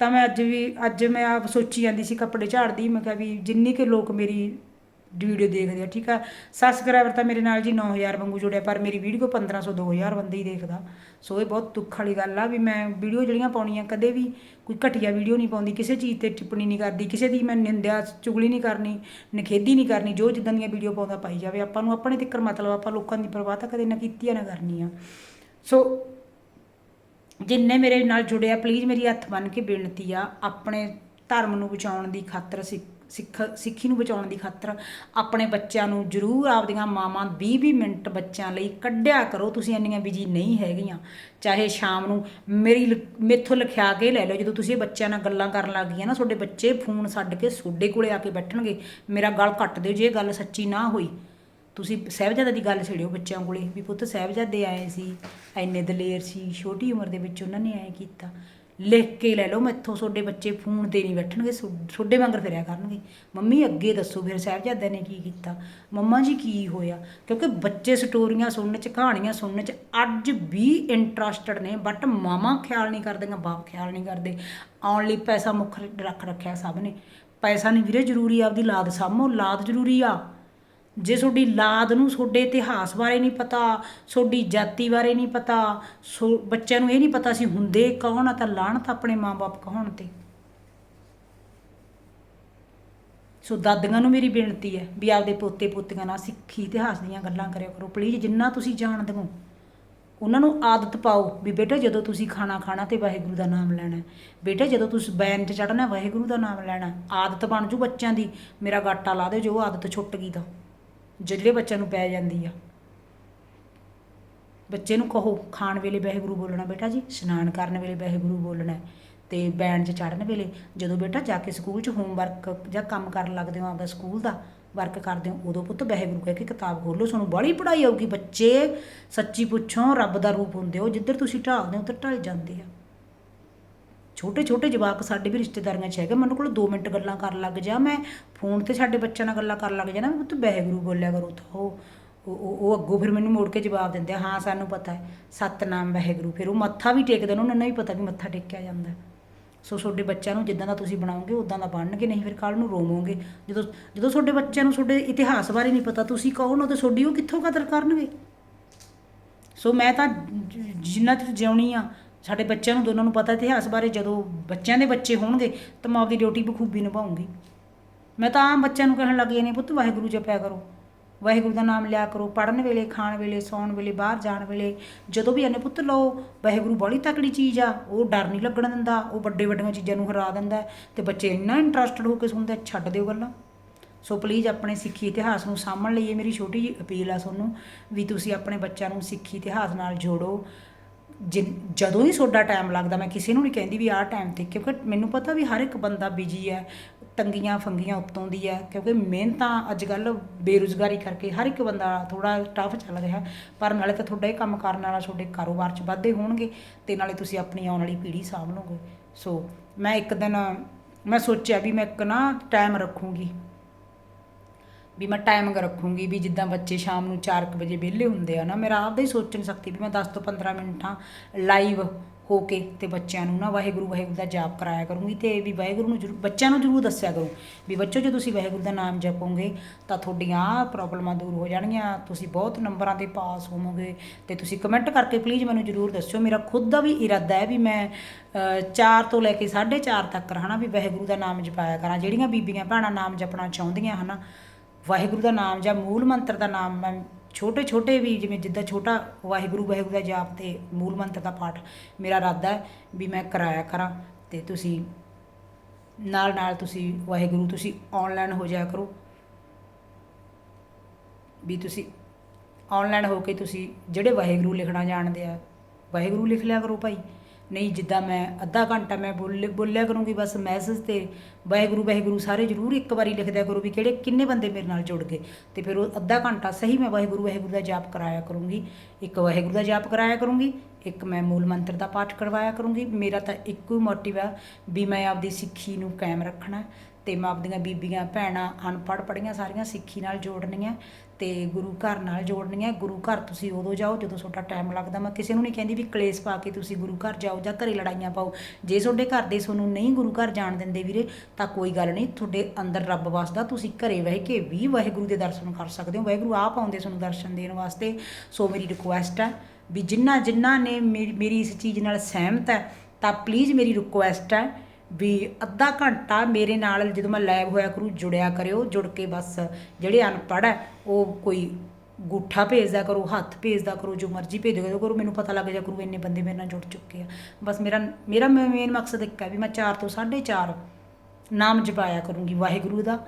ਤਾਂ ਮੈਂ ਅੱਜ ਵੀ, ਅੱਜ ਮੈਂ ਆਪ ਸੋਚੀ ਜਾਂਦੀ ਸੀ, ਕੱਪੜੇ ਝਾੜਦੀ, ਮੈਂ ਕਿਹਾ ਵੀ ਜਿੰਨੀ ਕਿ ਲੋਕ ਮੇਰੀ ਵੀਡੀਓ ਦੇਖਦੇ ਆ, ਠੀਕ ਆ? ਸਬਸਕ੍ਰਾਈਬਰ ਤਾਂ ਮੇਰੇ ਨਾਲ ਜੀ 9000 ਵਾਂਗੂ ਜੁੜਿਆ, ਪਰ ਮੇਰੀ ਵੀਡੀਓ 1500 2000 ਬੰਦੇ ਹੀ ਦੇਖਦਾ। ਸੋ ਇਹ ਬਹੁਤ ਦੁੱਖ ਵਾਲੀ ਗੱਲ ਆ ਵੀ ਮੈਂ ਵੀਡੀਓ ਜਿਹੜੀਆਂ ਪਾਉਣੀਆਂ, ਕਦੇ ਵੀ ਕੋਈ ਘਟੀਆ ਵੀਡੀਓ ਨਹੀਂ ਪਾਉਂਦੀ, ਕਿਸੇ ਚੀਜ਼ ਤੇ ਟਿੱਪਣੀ ਨਹੀਂ ਕਰਦੀ, ਕਿਸੇ ਦੀ ਮੈਂ ਨਿੰਦਿਆ, ਚੁਗਲੀ ਨਹੀਂ ਕਰਨੀ ਨਖੇਦੀ ਨਹੀਂ ਕਰਨੀ, ਜੋ ਜਿੱਦਾਂ ਦੀਆਂ ਵੀਡੀਓ ਪਾਉਂਦਾ ਪਾਈ ਜਾਵੇ। ਆਪਾਂ ਨੂੰ ਆਪਣੇ ਤਿੱਕਰ ਮਤਲਬ ਆਪਾਂ ਲੋਕਾਂ ਦੀ ਪਰਵਾਹ ਤਾਂ ਕਦੇ ਨਾ ਕੀਤੀ ਆ, ਨਾ ਕਰਨੀ ਆ। ਸੋ ਜਿੰਨੇ ਮੇਰੇ ਨਾਲ ਜੁੜਿਆ ਪਲੀਜ਼ ਮੇਰੀ ਹੱਥ ਬੰਨ ਕੇ ਬੇਨਤੀ ਆ, ਆਪਣੇ ਧਰਮ ਨੂੰ ਬਚਾਉਣ ਦੀ ਖਾਤਰ ਸਿੱਖ ਸਿੱਖ ਸਿੱਖੀ ਨੂੰ ਬਚਾਉਣ ਦੀ ਖਾਤਰ ਆਪਣੇ ਬੱਚਿਆਂ ਨੂੰ ਜ਼ਰੂਰ ਆਪਦੀਆਂ ਮਾਵਾਂ 20-20 ਮਿੰਟ ਬੱਚਿਆਂ ਲਈ ਕੱਢਿਆ ਕਰੋ। ਤੁਸੀਂ ਇੰਨੀਆਂ ਬਿਜ਼ੀ ਨਹੀਂ ਹੈਗੀਆਂ। ਚਾਹੇ ਸ਼ਾਮ ਨੂੰ ਮੇਰੀ ਲ- ਮੈਥੋਂ ਲਿਖਿਆ ਕੇ ਲੈ ਲਓ। ਜਦੋਂ ਤੁਸੀਂ ਇਹ ਬੱਚਿਆਂ ਨਾਲ ਗੱਲਾਂ ਕਰਨ ਲੱਗ ਗਈਆਂ ਨਾ, ਤੁਹਾਡੇ ਬੱਚੇ ਫੋਨ ਛੱਡ ਕੇ ਤੁਹਾਡੇ ਕੋਲੇ ਆ ਕੇ ਬੈਠਣਗੇ। ਮੇਰਾ ਗਲ ਕੱਟ ਦਿਓ ਜੇ ਗੱਲ ਸੱਚੀ ਨਾ ਹੋਈ। ਤੁਸੀਂ ਸਾਹਿਬਜ਼ਾਦੇ ਦੀ ਗੱਲ ਛੇੜਿਓ ਬੱਚਿਆਂ ਕੋਲੇ। ਵੀ ਪੁੱਤ ਸਾਹਿਬਜ਼ਾਦੇ ਆਏ ਸੀ ਐਨੇ ਦਲੇਰ ਸੀ, ਛੋਟੀ ਉਮਰ ਦੇ ਵਿੱਚ ਉਹਨਾਂ ਨੇ ਐ ਕੀਤਾ। ਲਿਖ ਕੇ ਲੈ ਲਓ, ਮੈਥੋਂ ਤੁਹਾਡੇ ਬੱਚੇ ਫੋਨ ਤੇ ਨਹੀਂ ਬੈਠਣਗੇ, ਸੋ- ਤੁਹਾਡੇ ਵਾਂਗਰ ਫਿਰਿਆ ਕਰਨਗੇ। ਮੰਮੀ, ਅੱਗੇ ਦੱਸੋ ਫਿਰ ਸਾਹਿਬਜ਼ਾਦਿਆਂ ਨੇ ਕੀ ਕੀਤਾ? ਮੰਮਾ ਜੀ, ਕੀ ਹੋਇਆ? ਕਿਉਂਕਿ ਬੱਚੇ ਸਟੋਰੀਆਂ ਸੁਣਨ ਚ, ਕਹਾਣੀਆਂ ਸੁਣਨ ਚ ਅੱਜ ਵੀ ਇੰਟਰਸਟਡ ਨੇ ਬਟ ਮਾਮਾ ਖਿਆਲ ਨਹੀਂ ਕਰਦੀਆਂ ਬਾਪ ਖਿਆਲ ਨਹੀਂ ਕਰਦੇ। ਆਉਣ ਲਈ ਪੈਸਾ ਮੁੱਖ ਰੱਖ ਰੱਖਿਆ ਸਭ ਨੇ। ਪੈਸਾ ਨਹੀਂ ਵੀਰੇ, ਜ਼ਰੂਰੀ ਆਪਦੀ ਲਾਦ ਸਾਹਮੋ ਲਾਦ ਜ਼ਰੂਰੀ ਆ। ਜੇ ਤੁਹਾਡੀ ਲਾਦ ਨੂੰ ਤੁਹਾਡੇ ਇਤਿਹਾਸ ਬਾਰੇ ਨਹੀਂ ਪਤਾ, ਤੁਹਾਡੀ ਜਾਤੀ ਬਾਰੇ ਨਹੀਂ ਪਤਾ, ਸੋ ਬੱਚਿਆਂ ਨੂੰ ਇਹ ਨਹੀਂ ਪਤਾ ਸੀ ਹੁੰਦੇ ਕੌਣ ਆ ਤਾਂ ਲਾਹਣਤ ਆਪਣੇ ਮਾਪੇ ਕਹਾਉਣ ਤੇ। ਸੋ ਦਾਦੀਆਂ ਨੂੰ ਮੇਰੀ ਬੇਨਤੀ ਹੈ ਵੀ ਆਪਦੇ ਪੋਤੇ ਪੋਤੀਆਂ ਨਾਲ ਸਿੱਖੀ ਇਤਿਹਾਸ ਦੀਆਂ ਗੱਲਾਂ ਕਰਿਆ ਕਰੋ। ਪਲੀਜ਼ ਜਿੰਨਾ ਤੁਸੀਂ ਜਾਣਦੇ ਹੋ ਉਹਨਾਂ ਨੂੰ ਆਦਤ ਪਾਓ ਵੀ ਬੇਟਾ ਜਦੋਂ ਤੁਸੀਂ ਖਾਣਾ ਖਾਣਾ ਤੇ ਵਾਹਿਗੁਰੂ ਦਾ ਨਾਮ ਲੈਣਾ ਬੇਟਾ ਜਦੋਂ ਤੁਸੀਂ ਬੈਨ 'ਚ ਚੜਨਾ ਵਾਹਿਗੁਰੂ ਦਾ ਨਾਮ ਲੈਣਾ ਆਦਤ ਬਣ ਜੂ ਬੱਚਿਆਂ ਦੀ, ਮੇਰਾ ਗਾਟਾ ਲਾ ਦਿਓ, ਜੋ ਆਦਤ ਛੁੱਟ ਗਈ ਤਾਂ। ਜਿਹੜੇ ਬੱਚਿਆਂ ਨੂੰ ਪੈ ਜਾਂਦੀ ਆ। ਬੱਚੇ ਨੂੰ ਕਹੋ, ਖਾਣ ਵੇਲੇ ਵਾਹਿਗੁਰੂ ਬੋਲਣਾ ਬੇਟਾ ਜੀ, ਇਸ਼ਨਾਨ ਕਰਨ ਵੇਲੇ ਵਾਹਿਗੁਰੂ ਬੋਲਣਾ ਹੈ ਤੇ ਬੈਂਡ 'ਚ ਚੜਨ ਵੇਲੇ ਜਦੋਂ ਬੇਟਾ ਜਾ ਕੇ ਸਕੂਲ 'ਚ ਹੋਮਵਰਕ ਜਾਂ ਕੰਮ ਕਰਨ ਲੱਗਦੇ ਹੋ ਆਪਦਾ ਸਕੂਲ ਦਾ ਵਰਕ ਕਰਦੇ ਹੋ, ਉਦੋਂ ਪੁੱਤ ਵਾਹਿਗੁਰੂ ਕਹਿ ਕੇ ਕਿਤਾਬ ਖੋਲੋ ਤੁਹਾਨੂੰ ਬੜੀ ਪੜ੍ਹਾਈ ਆਊਗੀ। ਬੱਚੇ ਸੱਚੀ ਪੁੱਛੋ, ਰੱਬ ਦਾ ਰੂਪ ਹੁੰਦੇ ਹੋ, ਜਿੱਧਰ ਤੁਸੀਂ ਢਾਲਦੇ ਹੋ ਉੱਧਰ ਢਲ ਜਾਂਦੇ ਆ। ਛੋਟੇ ਛੋਟੇ ਜਵਾਕ ਸਾਡੇ ਵੀ ਰਿਸ਼ਤੇਦਾਰੀਆਂ 'ਚ ਹੈਗੇ, ਮੈਨੂੰ ਕੋਲ 2 ਮਿੰਟ ਗੱਲਾਂ ਕਰਨ ਲੱਗ ਜਾ, ਮੈਂ ਫੋਨ ਤੇ ਸਾਡੇ ਬੱਚਿਆਂ ਨਾਲ ਗੱਲਾਂ ਕਰਨ ਲੱਗ ਜਾਣਾ ਵੀ ਤੂੰ ਵਾਹਿਗੁਰੂ ਬੋਲਿਆ ਕਰੋ ਤਾਂ ਉਹ ਉਹ ਅੱਗੋਂ ਫਿਰ ਮੈਨੂੰ ਮੋੜ ਕੇ ਜਵਾਬ ਦਿੰਦੇ ਆ, ਹਾਂ ਸਾਨੂੰ ਪਤਾ ਹੈ, ਸਤਨਾਮ ਵਾਹਿਗੁਰੂ, ਫਿਰ ਉਹ ਮੱਥਾ ਵੀ ਟੇਕਦੇ ਨੇ, ਉਹਨਾਂ ਨੂੰ ਵੀ ਪਤਾ ਵੀ ਮੱਥਾ ਟੇਕਿਆ ਜਾਂਦਾ ਸੋ ਤੁਹਾਡੇ ਬੱਚਿਆਂ ਨੂੰ ਜਿੱਦਾਂ ਦਾ ਤੁਸੀਂ ਬਣਾਓਗੇ ਉਦਾਂ ਦਾ ਬਣਨਗੇ, ਨਹੀਂ ਫਿਰ ਕੱਲ ਨੂੰ ਰੋਵੋਗੇ। ਜਦੋਂ ਜਦੋਂ ਤੁਹਾਡੇ ਬੱਚਿਆਂ ਨੂੰ ਤੁਹਾਡੇ ਇਤਿਹਾਸ ਬਾਰੇ ਨਹੀਂ ਪਤਾ, ਤੁਸੀਂ ਕਹੋ ਨਾ, ਤੇ ਤੁਹਾਡੀ ਉਹ ਕਿੱਥੋਂ ਕਦਰ ਕਰਨਗੇ? ਸੋ ਮੈਂ ਤਾਂ ਜਿੰਨਾ ਚਿਰ ਜਿਉਣੀ ਆ ਸਾਡੇ ਬੱਚਿਆਂ ਨੂੰ ਦੋਨਾਂ ਨੂੰ ਪਤਾ ਇਤਿਹਾਸ ਬਾਰੇ, ਜਦੋਂ ਬੱਚਿਆਂ ਦੇ ਬੱਚੇ ਹੋਣਗੇ ਤਾਂ ਮੈਂ ਆਪਦੀ ਡਿਊਟੀ ਬਖੂਬੀ ਨਿਭਾਉਂਗੀ। ਮੈਂ ਤਾਂ ਆਮ ਬੱਚਿਆਂ ਨੂੰ ਕਹਿਣ ਲੱਗੀ ਨੇ ਪੁੱਤ ਵਾਹਿਗੁਰੂ ਜਪਿਆ ਕਰੋ। ਵਾਹਿਗੁਰੂ ਦਾ ਨਾਮ ਲਿਆ ਕਰੋ। ਪੜਨ ਵੇਲੇ, ਖਾਣ ਵੇਲੇ, ਸੌਣ ਵੇਲੇ, ਬਾਹਰ ਜਾਣ ਵੇਲੇ, ਜਦੋਂ ਵੀ ਇਹਨੇ ਪੁੱਤ ਲਓ, ਵਾਹਿਗੁਰੂ ਬੜੀ ਤਕੜੀ ਚੀਜ਼ ਆ। ਉਹ ਡਰ ਨਹੀਂ ਲੱਗਣ ਦਿੰਦਾ। ਉਹ ਵੱਡੇ ਵੱਡੀਆਂ ਚੀਜ਼ਾਂ ਨੂੰ ਹਰਾ ਦਿੰਦਾ ਹੈ ਤੇ ਬੱਚੇ ਇੰਨਾ ਇੰਟਰਸਟਡ ਹੋ ਕੇ ਸੁਣਦੇ ਛੱਡ ਦਿਓ ਗੱਲਾਂ। ਸੋ ਪਲੀਜ਼ ਆਪਣੇ ਸਿੱਖੀ ਇਤਿਹਾਸ ਨੂੰ ਸਾਂਭਣ ਲਈ ਇਹ ਮੇਰੀ ਛੋਟੀ ਜਿਹੀ ਅਪੀਲ ਆ ਤੁਹਾਨੂੰ ਵੀ ਤੁਸੀਂ ਆਪਣੇ ਬੱਚਿਆਂ ਨੂੰ ਸਿੱਖੀ ਇਤਿਹਾਸ ਨਾਲ ਜੋੜੋ। ਜਦੋਂ ਹੀ ਤੁਹਾਡਾ ਟਾਈਮ ਲੱਗਦਾ, ਮੈਂ ਕਿਸੇ ਨੂੰ ਨਹੀਂ ਕਹਿੰਦੀ ਵੀ ਆਹ ਟਾਈਮ ਤੇ ਕਿਉਂਕਿ ਮੈਨੂੰ ਪਤਾ ਵੀ ਹਰ ਇੱਕ ਬੰਦਾ ਬਿਜ਼ੀ ਹੈ, ਤੰਗੀਆਂ ਫੰਗੀਆਂ ਉੱਤੋਂ ਦੀ ਹੈ, ਕਿਉਂਕਿ ਮਿਹਨਤਾਂ ਅੱਜ ਕੱਲ ਬੇਰੁਜ਼ਗਾਰੀ ਕਰਕੇ ਹਰ ਇੱਕ ਬੰਦਾ ਥੋੜਾ ਟਫ ਚੱਲ ਰਿਹਾ, ਪਰ ਨਾਲੇ ਤਾਂ ਤੁਹਾਡਾ ਇਹ ਕੰਮ ਕਰਨ ਵਾਲਾ ਤੁਹਾਡੇ ਕਾਰੋਬਾਰ 'ਚ ਵਾਧੇ ਹੋਣਗੇ ਤੇ ਨਾਲੇ ਤੁਸੀਂ ਆਪਣੀ ਆਉਣ ਵਾਲੀ ਪੀੜ੍ਹੀ ਸਾਂਭ ਲਓਗੇ ਸੋ ਮੈਂ ਇੱਕ ਦਿਨ, ਮੈਂ ਸੋਚਿਆ ਵੀ ਮੈਂ ਇੱਕ ਨਾ ਟਾਈਮ ਰੱਖੂੰਗੀ। ਵੀ ਮੈਂ ਟਾਈਮ ਰੱਖੂੰਗੀ ਵੀ ਜਿੱਦਾਂ ਬੱਚੇ ਸ਼ਾਮ ਨੂੰ 4:00 ਵਜੇ ਵਿਹਲੇ ਹੁੰਦੇ ਆ ਨਾ, ਮੇਰਾ ਆਪਦਾ ਹੀ ਸੋਚਣ ਸਕਤੀ ਵੀ ਮੈਂ 10 ਤੋਂ 15 ਮਿੰਟਾਂ ਲਾਈਵ ਹੋ ਕੇ ਤੇ ਬੱਚਿਆਂ ਨੂੰ ਨਾ ਵਾਹਿਗੁਰੂ ਵਾਹਿਗੁਰੂ ਦਾ ਜਾਪ ਕਰਾਇਆ ਕਰੂੰਗੀ ਤੇ ਵੀ ਵਾਹਿਗੁਰੂ ਨੂੰ ਜ਼ਰੂਰ, ਬੱਚਿਆਂ ਨੂੰ ਜ਼ਰੂਰ ਦੱਸਿਆ ਕਰੂੰ ਵੀ ਬੱਚੋ ਜੇ ਤੁਸੀਂ ਵਾਹਿਗੁਰੂ ਦਾ ਨਾਮ ਜਪੋਗੇ ਤਾਂ ਤੁਹਾਡੀਆਂ ਆਹ ਪ੍ਰੋਬਲਮਾਂ ਦੂਰ ਹੋ ਜਾਣਗੀਆਂ, ਤੁਸੀਂ ਬਹੁਤ ਨੰਬਰਾਂ ਤੇ ਪਾਸ ਹੋਵੋਗੇ ਤੇ ਤੁਸੀਂ ਕਮੈਂਟ ਕਰਕੇ ਪਲੀਜ਼ ਮੈਨੂੰ ਜ਼ਰੂਰ ਦੱਸਿਓ, ਮੇਰਾ ਖੁਦ ਦਾ ਵੀ ਇਰਾਦਾ ਹੈ ਵੀ ਮੈਂ 4 ਤੋਂ ਲੈ ਕੇ 4:30 ਤੱਕ ਹਨਾ ਵੀ ਵਾਹਿਗੁਰੂ ਦਾ ਨਾਮ ਜਪਾਇਆ ਕਰਾਂ, ਜਿਹੜੀਆਂ ਬੀਬੀਆਂ ਭੈਣਾਂ ਨਾਮ ਜਪਣਾ ਚਾਹੁੰਦੀਆਂ ਹਨਾ ਵਾਹਿਗੁਰੂ ਦਾ ਨਾਮ ਜਾਂ ਮੂਲ ਮੰਤਰ ਦਾ ਨਾਮ, ਮੈਂ ਛੋਟੇ ਛੋਟੇ ਵੀ ਜਿਵੇਂ ਜਿੱਦਾਂ ਛੋਟਾ ਵਾਹਿਗੁਰੂ ਵਾਹਿਗੁਰੂ ਦਾ ਜਾਪ ਤੇ ਮੂਲ ਮੰਤਰ ਦਾ ਪਾਠ ਮੇਰਾ ਇਰਾਦਾ ਹੈ ਵੀ ਮੈਂ ਕਰਾਇਆ ਕਰਾਂ ਤੇ ਤੁਸੀਂ ਨਾਲ ਨਾਲ ਤੁਸੀਂ ਵਾਹਿਗੁਰੂ, ਤੁਸੀਂ ਆਨਲਾਈਨ ਹੋ ਜਾਇਆ ਕਰੋ। ਵੀ ਤੁਸੀਂ ਆਨਲਾਈਨ ਹੋ ਕੇ ਤੁਸੀਂ ਜਿਹੜੇ ਵਾਹਿਗੁਰੂ ਲਿਖਣਾ ਜਾਣਦੇ ਆ, ਵਾਹਿਗੁਰੂ ਲਿਖ ਲਿਆ ਕਰੋ ਭਾਈ। ਨਹੀਂ, ਜਿੱਦਾਂ ਮੈਂ ਅੱਧਾ ਘੰਟਾ ਮੈਂ ਬੋਲ, ਬੋਲਿਆ ਕਰੂੰਗੀ ਬਸ ਮੈਸੇਜ ਤੇ ਵਾਹਿਗੁਰੂ ਵਾਹਿਗੁਰੂ ਸਾਰੇ ਜ਼ਰੂਰ ਇੱਕ ਵਾਰੀ ਲਿਖ ਦਿਆ ਕਰੋ ਵੀ ਕਿਹੜੇ ਕਿੰਨੇ ਬੰਦੇ ਮੇਰੇ ਨਾਲ ਜੁੜ ਗਏ। ਤੇ ਫਿਰ ਉਹ ਅੱਧਾ ਘੰਟਾ ਸਹੀ ਮੈਂ ਵਾਹਿਗੁਰੂ ਵਾਹਿਗੁਰੂ ਦਾ ਜਾਪ ਕਰਾਇਆ ਕਰੂੰਗੀ। ਇੱਕ ਵਾਹਿਗੁਰੂ ਦਾ ਜਾਪ ਕਰਾਇਆ ਕਰੂੰਗੀ, ਇੱਕ ਮੈਂ ਮੂਲ ਮੰਤਰ ਦਾ ਪਾਠ ਕਰਵਾਇਆ ਕਰੂੰਗੀ। ਮੇਰਾ ਤਾਂ ਇੱਕੋ ਹੀ ਮੋਟਿਵ ਆ ਵੀ ਮੈਂ ਆਪਦੀ ਸਿੱਖੀ ਨੂੰ ਕਾਇਮ ਰੱਖਣਾ ਤੇ ਮੈਂ ਆਪਦੀਆਂ ਬੀਬੀਆਂ, ਭੈਣਾਂ, ਅਨਪੜ੍ਹ ਪੜ੍ਹੀਆਂ ਸਾਰੀਆਂ ਸਿੱਖੀ ਨਾਲ ਜੋੜਨੀਆਂ। ਤੇ ਗੁਰੂ ਘਰ ਨਾਲ ਜੋੜਨੀਆਂ, ਗੁਰੂ ਘਰ ਤੁਸੀਂ ਉਦੋਂ ਜਾਓ ਜਦੋਂ ਤੁਹਾਡਾ ਟਾਈਮ ਲੱਗਦਾ। ਮੈਂ ਕਿਸੇ ਨੂੰ ਨਹੀਂ ਕਹਿੰਦੀ ਵੀ ਕਲੇਸ਼ ਪਾ ਕੇ ਤੁਸੀਂ ਗੁਰੂ ਘਰ ਜਾਓ ਜਾਂ ਘਰੇ ਲੜਾਈਆਂ ਪਾਓ। ਜੇ ਤੁਹਾਡੇ ਘਰ ਦੇ ਤੁਹਾਨੂੰ ਨਹੀਂ ਗੁਰੂ ਘਰ ਜਾਣ ਦਿੰਦੇ ਵੀਰੇ, ਤਾਂ ਕੋਈ ਗੱਲ ਨਹੀਂ, ਤੁਹਾਡੇ ਅੰਦਰ ਰੱਬ ਵਸਦਾ, ਤੁਸੀਂ ਘਰੇ ਬਹਿ ਕੇ ਵੀ ਵਾਹਿਗੁਰੂ ਦੇ ਦਰਸ਼ਨ ਕਰ ਸਕਦੇ ਹੋ। ਵਾਹਿਗੁਰੂ ਆਪ ਆਉਂਦੇ ਤੁਹਾਨੂੰ ਦਰਸ਼ਨ ਦੇਣ ਵਾਸਤੇ। ਸੋ ਮੇਰੀ ਰਿਕੁਐਸਟ ਹੈ ਵੀ ਜਿਨ੍ਹਾਂ ਜਿਨ੍ਹਾਂ ਨੇ ਮੇਰੀ ਮੇਰੀ ਇਸ ਚੀਜ਼ ਨਾਲ ਸਹਿਮਤ ਹੈ, ਤਾਂ ਪਲੀਜ਼ ਮੇਰੀ ਰਿਕੁਐਸਟ ਹੈ ਵੀ ਅੱਧਾ ਘੰਟਾ ਮੇਰੇ ਨਾਲ ਜਦੋਂ ਮੈਂ ਲੈਬ ਹੋਇਆ ਕਰੂ, ਜੁੜਿਆ ਕਰਿਓ, ਜੁੜ ਕੇ ਬਸ ਜਿਹੜੇ ਅਨਪੜ੍ਹ ਹੈ, ਉਹ ਕੋਈ ਗੂਠਾ ਭੇਜਦਾ ਕਰੋ, ਹੱਥ ਭੇਜਦਾ ਕਰੋ, ਜੋ ਮਰਜ਼ੀ ਭੇਜ ਦਿਓ ਕਰੋ, ਮੈਨੂੰ ਪਤਾ ਲੱਗ ਜਾ ਕਰੂ ਇੰਨੇ ਬੰਦੇ ਮੇਰੇ ਨਾਲ ਜੁੜ ਚੁੱਕੇ ਆ। ਬਸ ਮੇਰਾ ਮੇਰਾ ਮੇਨ ਮਕਸਦ ਇੱਕ ਹੈ ਵੀ ਮੈਂ 4 ਤੋਂ 4:30 ਨਾਮ ਜਪਾਇਆ ਕਰੂੰਗੀ ਵਾਹਿਗੁਰੂ ਦਾ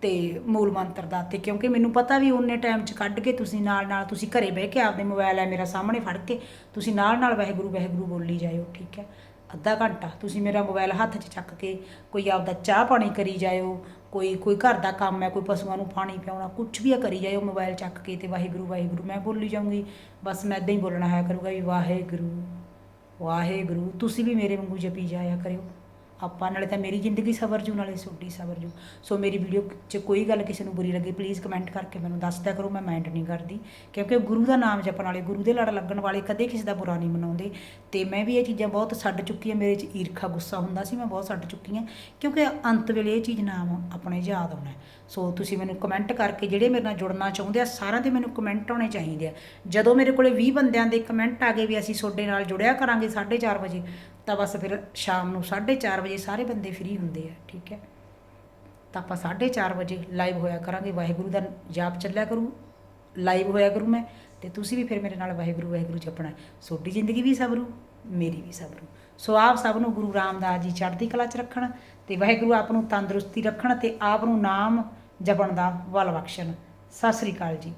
ਤੇ ਮੂਲ ਮੰਤਰ ਦਾ ਤੇ ਕਿਉਂਕਿ ਮੈਨੂੰ ਪਤਾ ਵੀ ਉਹਨੇ ਟਾਈਮ 'ਚ ਕੱਢ ਕੇ ਤੁਸੀਂ ਨਾਲ ਨਾਲ ਤੁਸੀਂ ਘਰੇ ਬਹਿ ਕੇ ਆਪਦੇ ਮੋਬਾਈਲ ਹੈ ਮੇਰਾ ਸਾਹਮਣੇ ਫੜ ਕੇ ਤੁਸੀਂ ਨਾਲ ਨਾਲ ਵਾਹਿਗੁਰੂ ਵਾਹਿਗੁਰੂ ਬੋਲੀ ਜਾਇਓ, ਠੀਕ ਹੈ। ਅੱਧਾ ਘੰਟਾ। ਤੁਸੀਂ ਮੇਰਾ ਮੋਬਾਈਲ ਹੱਥ 'ਚ ਚੱਕ ਕੇ ਕੋਈ ਆਪਦਾ ਚਾਹ ਪਾਣੀ ਕਰੀ ਜਾਇਓ, ਕੋਈ ਕੋਈ ਘਰ ਦਾ ਕੰਮ ਹੈ, ਕੋਈ ਪਸ਼ੂਆਂ ਨੂੰ ਪਾਣੀ ਪਿਆਉਣਾ ਕੁਝ ਵੀ ਆ ਕਰੀ ਜਾਇਓ ਮੋਬਾਈਲ ਚੱਕ ਕੇ ਤੇ ਵਾਹਿਗੁਰੂ ਵਾਹਿਗੁਰੂ, ਮੈਂ ਬੋਲੀ ਜਾਊਂਗੀ। ਬਸ ਮੈਂ ਇਦਾਂ ਹੀ ਬੋਲਣਾ ਹੈ ਕਰੂਗਾ ਵੀ ਵਾਹਿਗੁਰੂ ਵਾਹਿਗੁਰੂ, ਤੁਸੀਂ ਵੀ ਮੇਰੇ ਵਾਂਗੂ ਜਪੀ ਜਾਇਆ ਕਰਿਓ। ਆਪਾਂ ਨਾਲੇ ਤਾਂ ਮੇਰੀ ਜ਼ਿੰਦਗੀ ਸਵਰ ਜੂ, ਨਾਲੇ ਤੁਹਾਡੀ ਸਬਰ ਜੂ। ਸੋ ਮੇਰੀ ਵੀਡੀਓ 'ਚ ਕੋਈ ਗੱਲ ਕਿਸੇ ਨੂੰ ਬੁਰੀ ਲੱਗੀ ਪਲੀਜ਼ ਕਮੈਂਟ ਕਰਕੇ ਮੈਨੂੰ ਦੱਸਦਾ ਕਰੋ, ਮੈਂ ਮਾਈਂਡ ਨਹੀਂ ਕਰਦੀ। ਕਿਉਂਕਿ ਗੁਰੂ ਦਾ ਨਾਮ ਜਪਣ ਵਾਲੇ, ਗੁਰੂ ਦੇ ਲੜ ਲੱਗਣ ਵਾਲੇ ਕਦੇ ਕਿਸੇ ਦਾ ਬੁਰਾ ਨਹੀਂ ਮਨਾਉਂਦੇ। ਤੇ ਮੈਂ ਵੀ ਇਹ ਚੀਜ਼ਾਂ ਬਹੁਤ ਛੱਡ ਚੁੱਕੀ ਹਾਂ, ਮੇਰੇ 'ਚ ਈਰਖਾ, ਗੁੱਸਾ ਹੁੰਦਾ ਸੀ, ਮੈਂ ਬਹੁਤ ਛੱਡ ਚੁੱਕੀ ਹਾਂ। ਕਿਉਂਕਿ ਅੰਤ ਵੇਲੇ ਇਹ ਚੀਜ਼ ਨਾਮ ਆਪਣੇ ਯਾਦ ਆਉਣਾ ਸੋ ਤੁਸੀਂ ਮੈਨੂੰ ਕਮੈਂਟ ਕਰਕੇ ਜਿਹੜੇ ਮੇਰੇ ਨਾਲ ਜੁੜਨਾ ਚਾਹੁੰਦੇ ਆ, ਸਾਰਿਆਂ ਦੇ ਮੈਨੂੰ ਕਮੈਂਟ ਆਉਣੇ ਚਾਹੀਦੇ ਆ। ਜਦੋਂ ਮੇਰੇ ਕੋਲੇ 20 ਬੰਦਿਆਂ ਦੇ ਕਮੈਂਟ ਆ ਗਏ ਵੀ ਅਸੀਂ ਤੁਹਾਡੇ ਨਾਲ ਜੁੜਿਆ ਕਰਾਂਗੇ 4:30 ਵਜੇ ਤਾਂ ਬਸ ਫਿਰ ਸ਼ਾਮ ਨੂੰ 4:30 ਵਜੇ ਸਾਰੇ ਬੰਦੇ ਫ੍ਰੀ ਹੁੰਦੇ ਆ, ਠੀਕ ਹੈ। ਤਾਂ ਆਪਾਂ 4:30 ਵਜੇ ਲਾਈਵ ਹੋਇਆ ਕਰਾਂਗੇ, ਵਾਹਿਗੁਰੂ ਦਾ ਜਾਪ ਚੱਲਿਆ ਕਰੂ ਲਾਈਵ ਹੋਇਆ ਕਰੂ ਮੈਂ, ਤੇ ਤੁਸੀਂ ਵੀ ਫਿਰ ਮੇਰੇ ਨਾਲ ਵਾਹਿਗੁਰੂ ਵਾਹਿਗੁਰੂ ਜਪਣਾ ਤੁਹਾਡੀ ਜ਼ਿੰਦਗੀ ਵੀ ਸਬਰੂ ਮੇਰੀ ਵੀ ਸਬਰੂ ਸੋ ਆਪ ਸਭ ਨੂੰ ਗੁਰੂ ਰਾਮਦਾਸ ਜੀ ਚੜ੍ਹਦੀ ਕਲਾ 'ਚ ਰੱਖਣ ਤੇ ਵਾਹਿਗੁਰੂ ਆਪ ਨੂੰ ਤੰਦਰੁਸਤੀ ਰੱਖਣ ਤੇ ਆਪ ਨੂੰ ਨਾਮ ਜਪਣ ਦਾ ਬਲ ਬਖਸ਼ਣ। ਸਤਿ ਸ੍ਰੀ ਅਕਾਲ ਜੀ।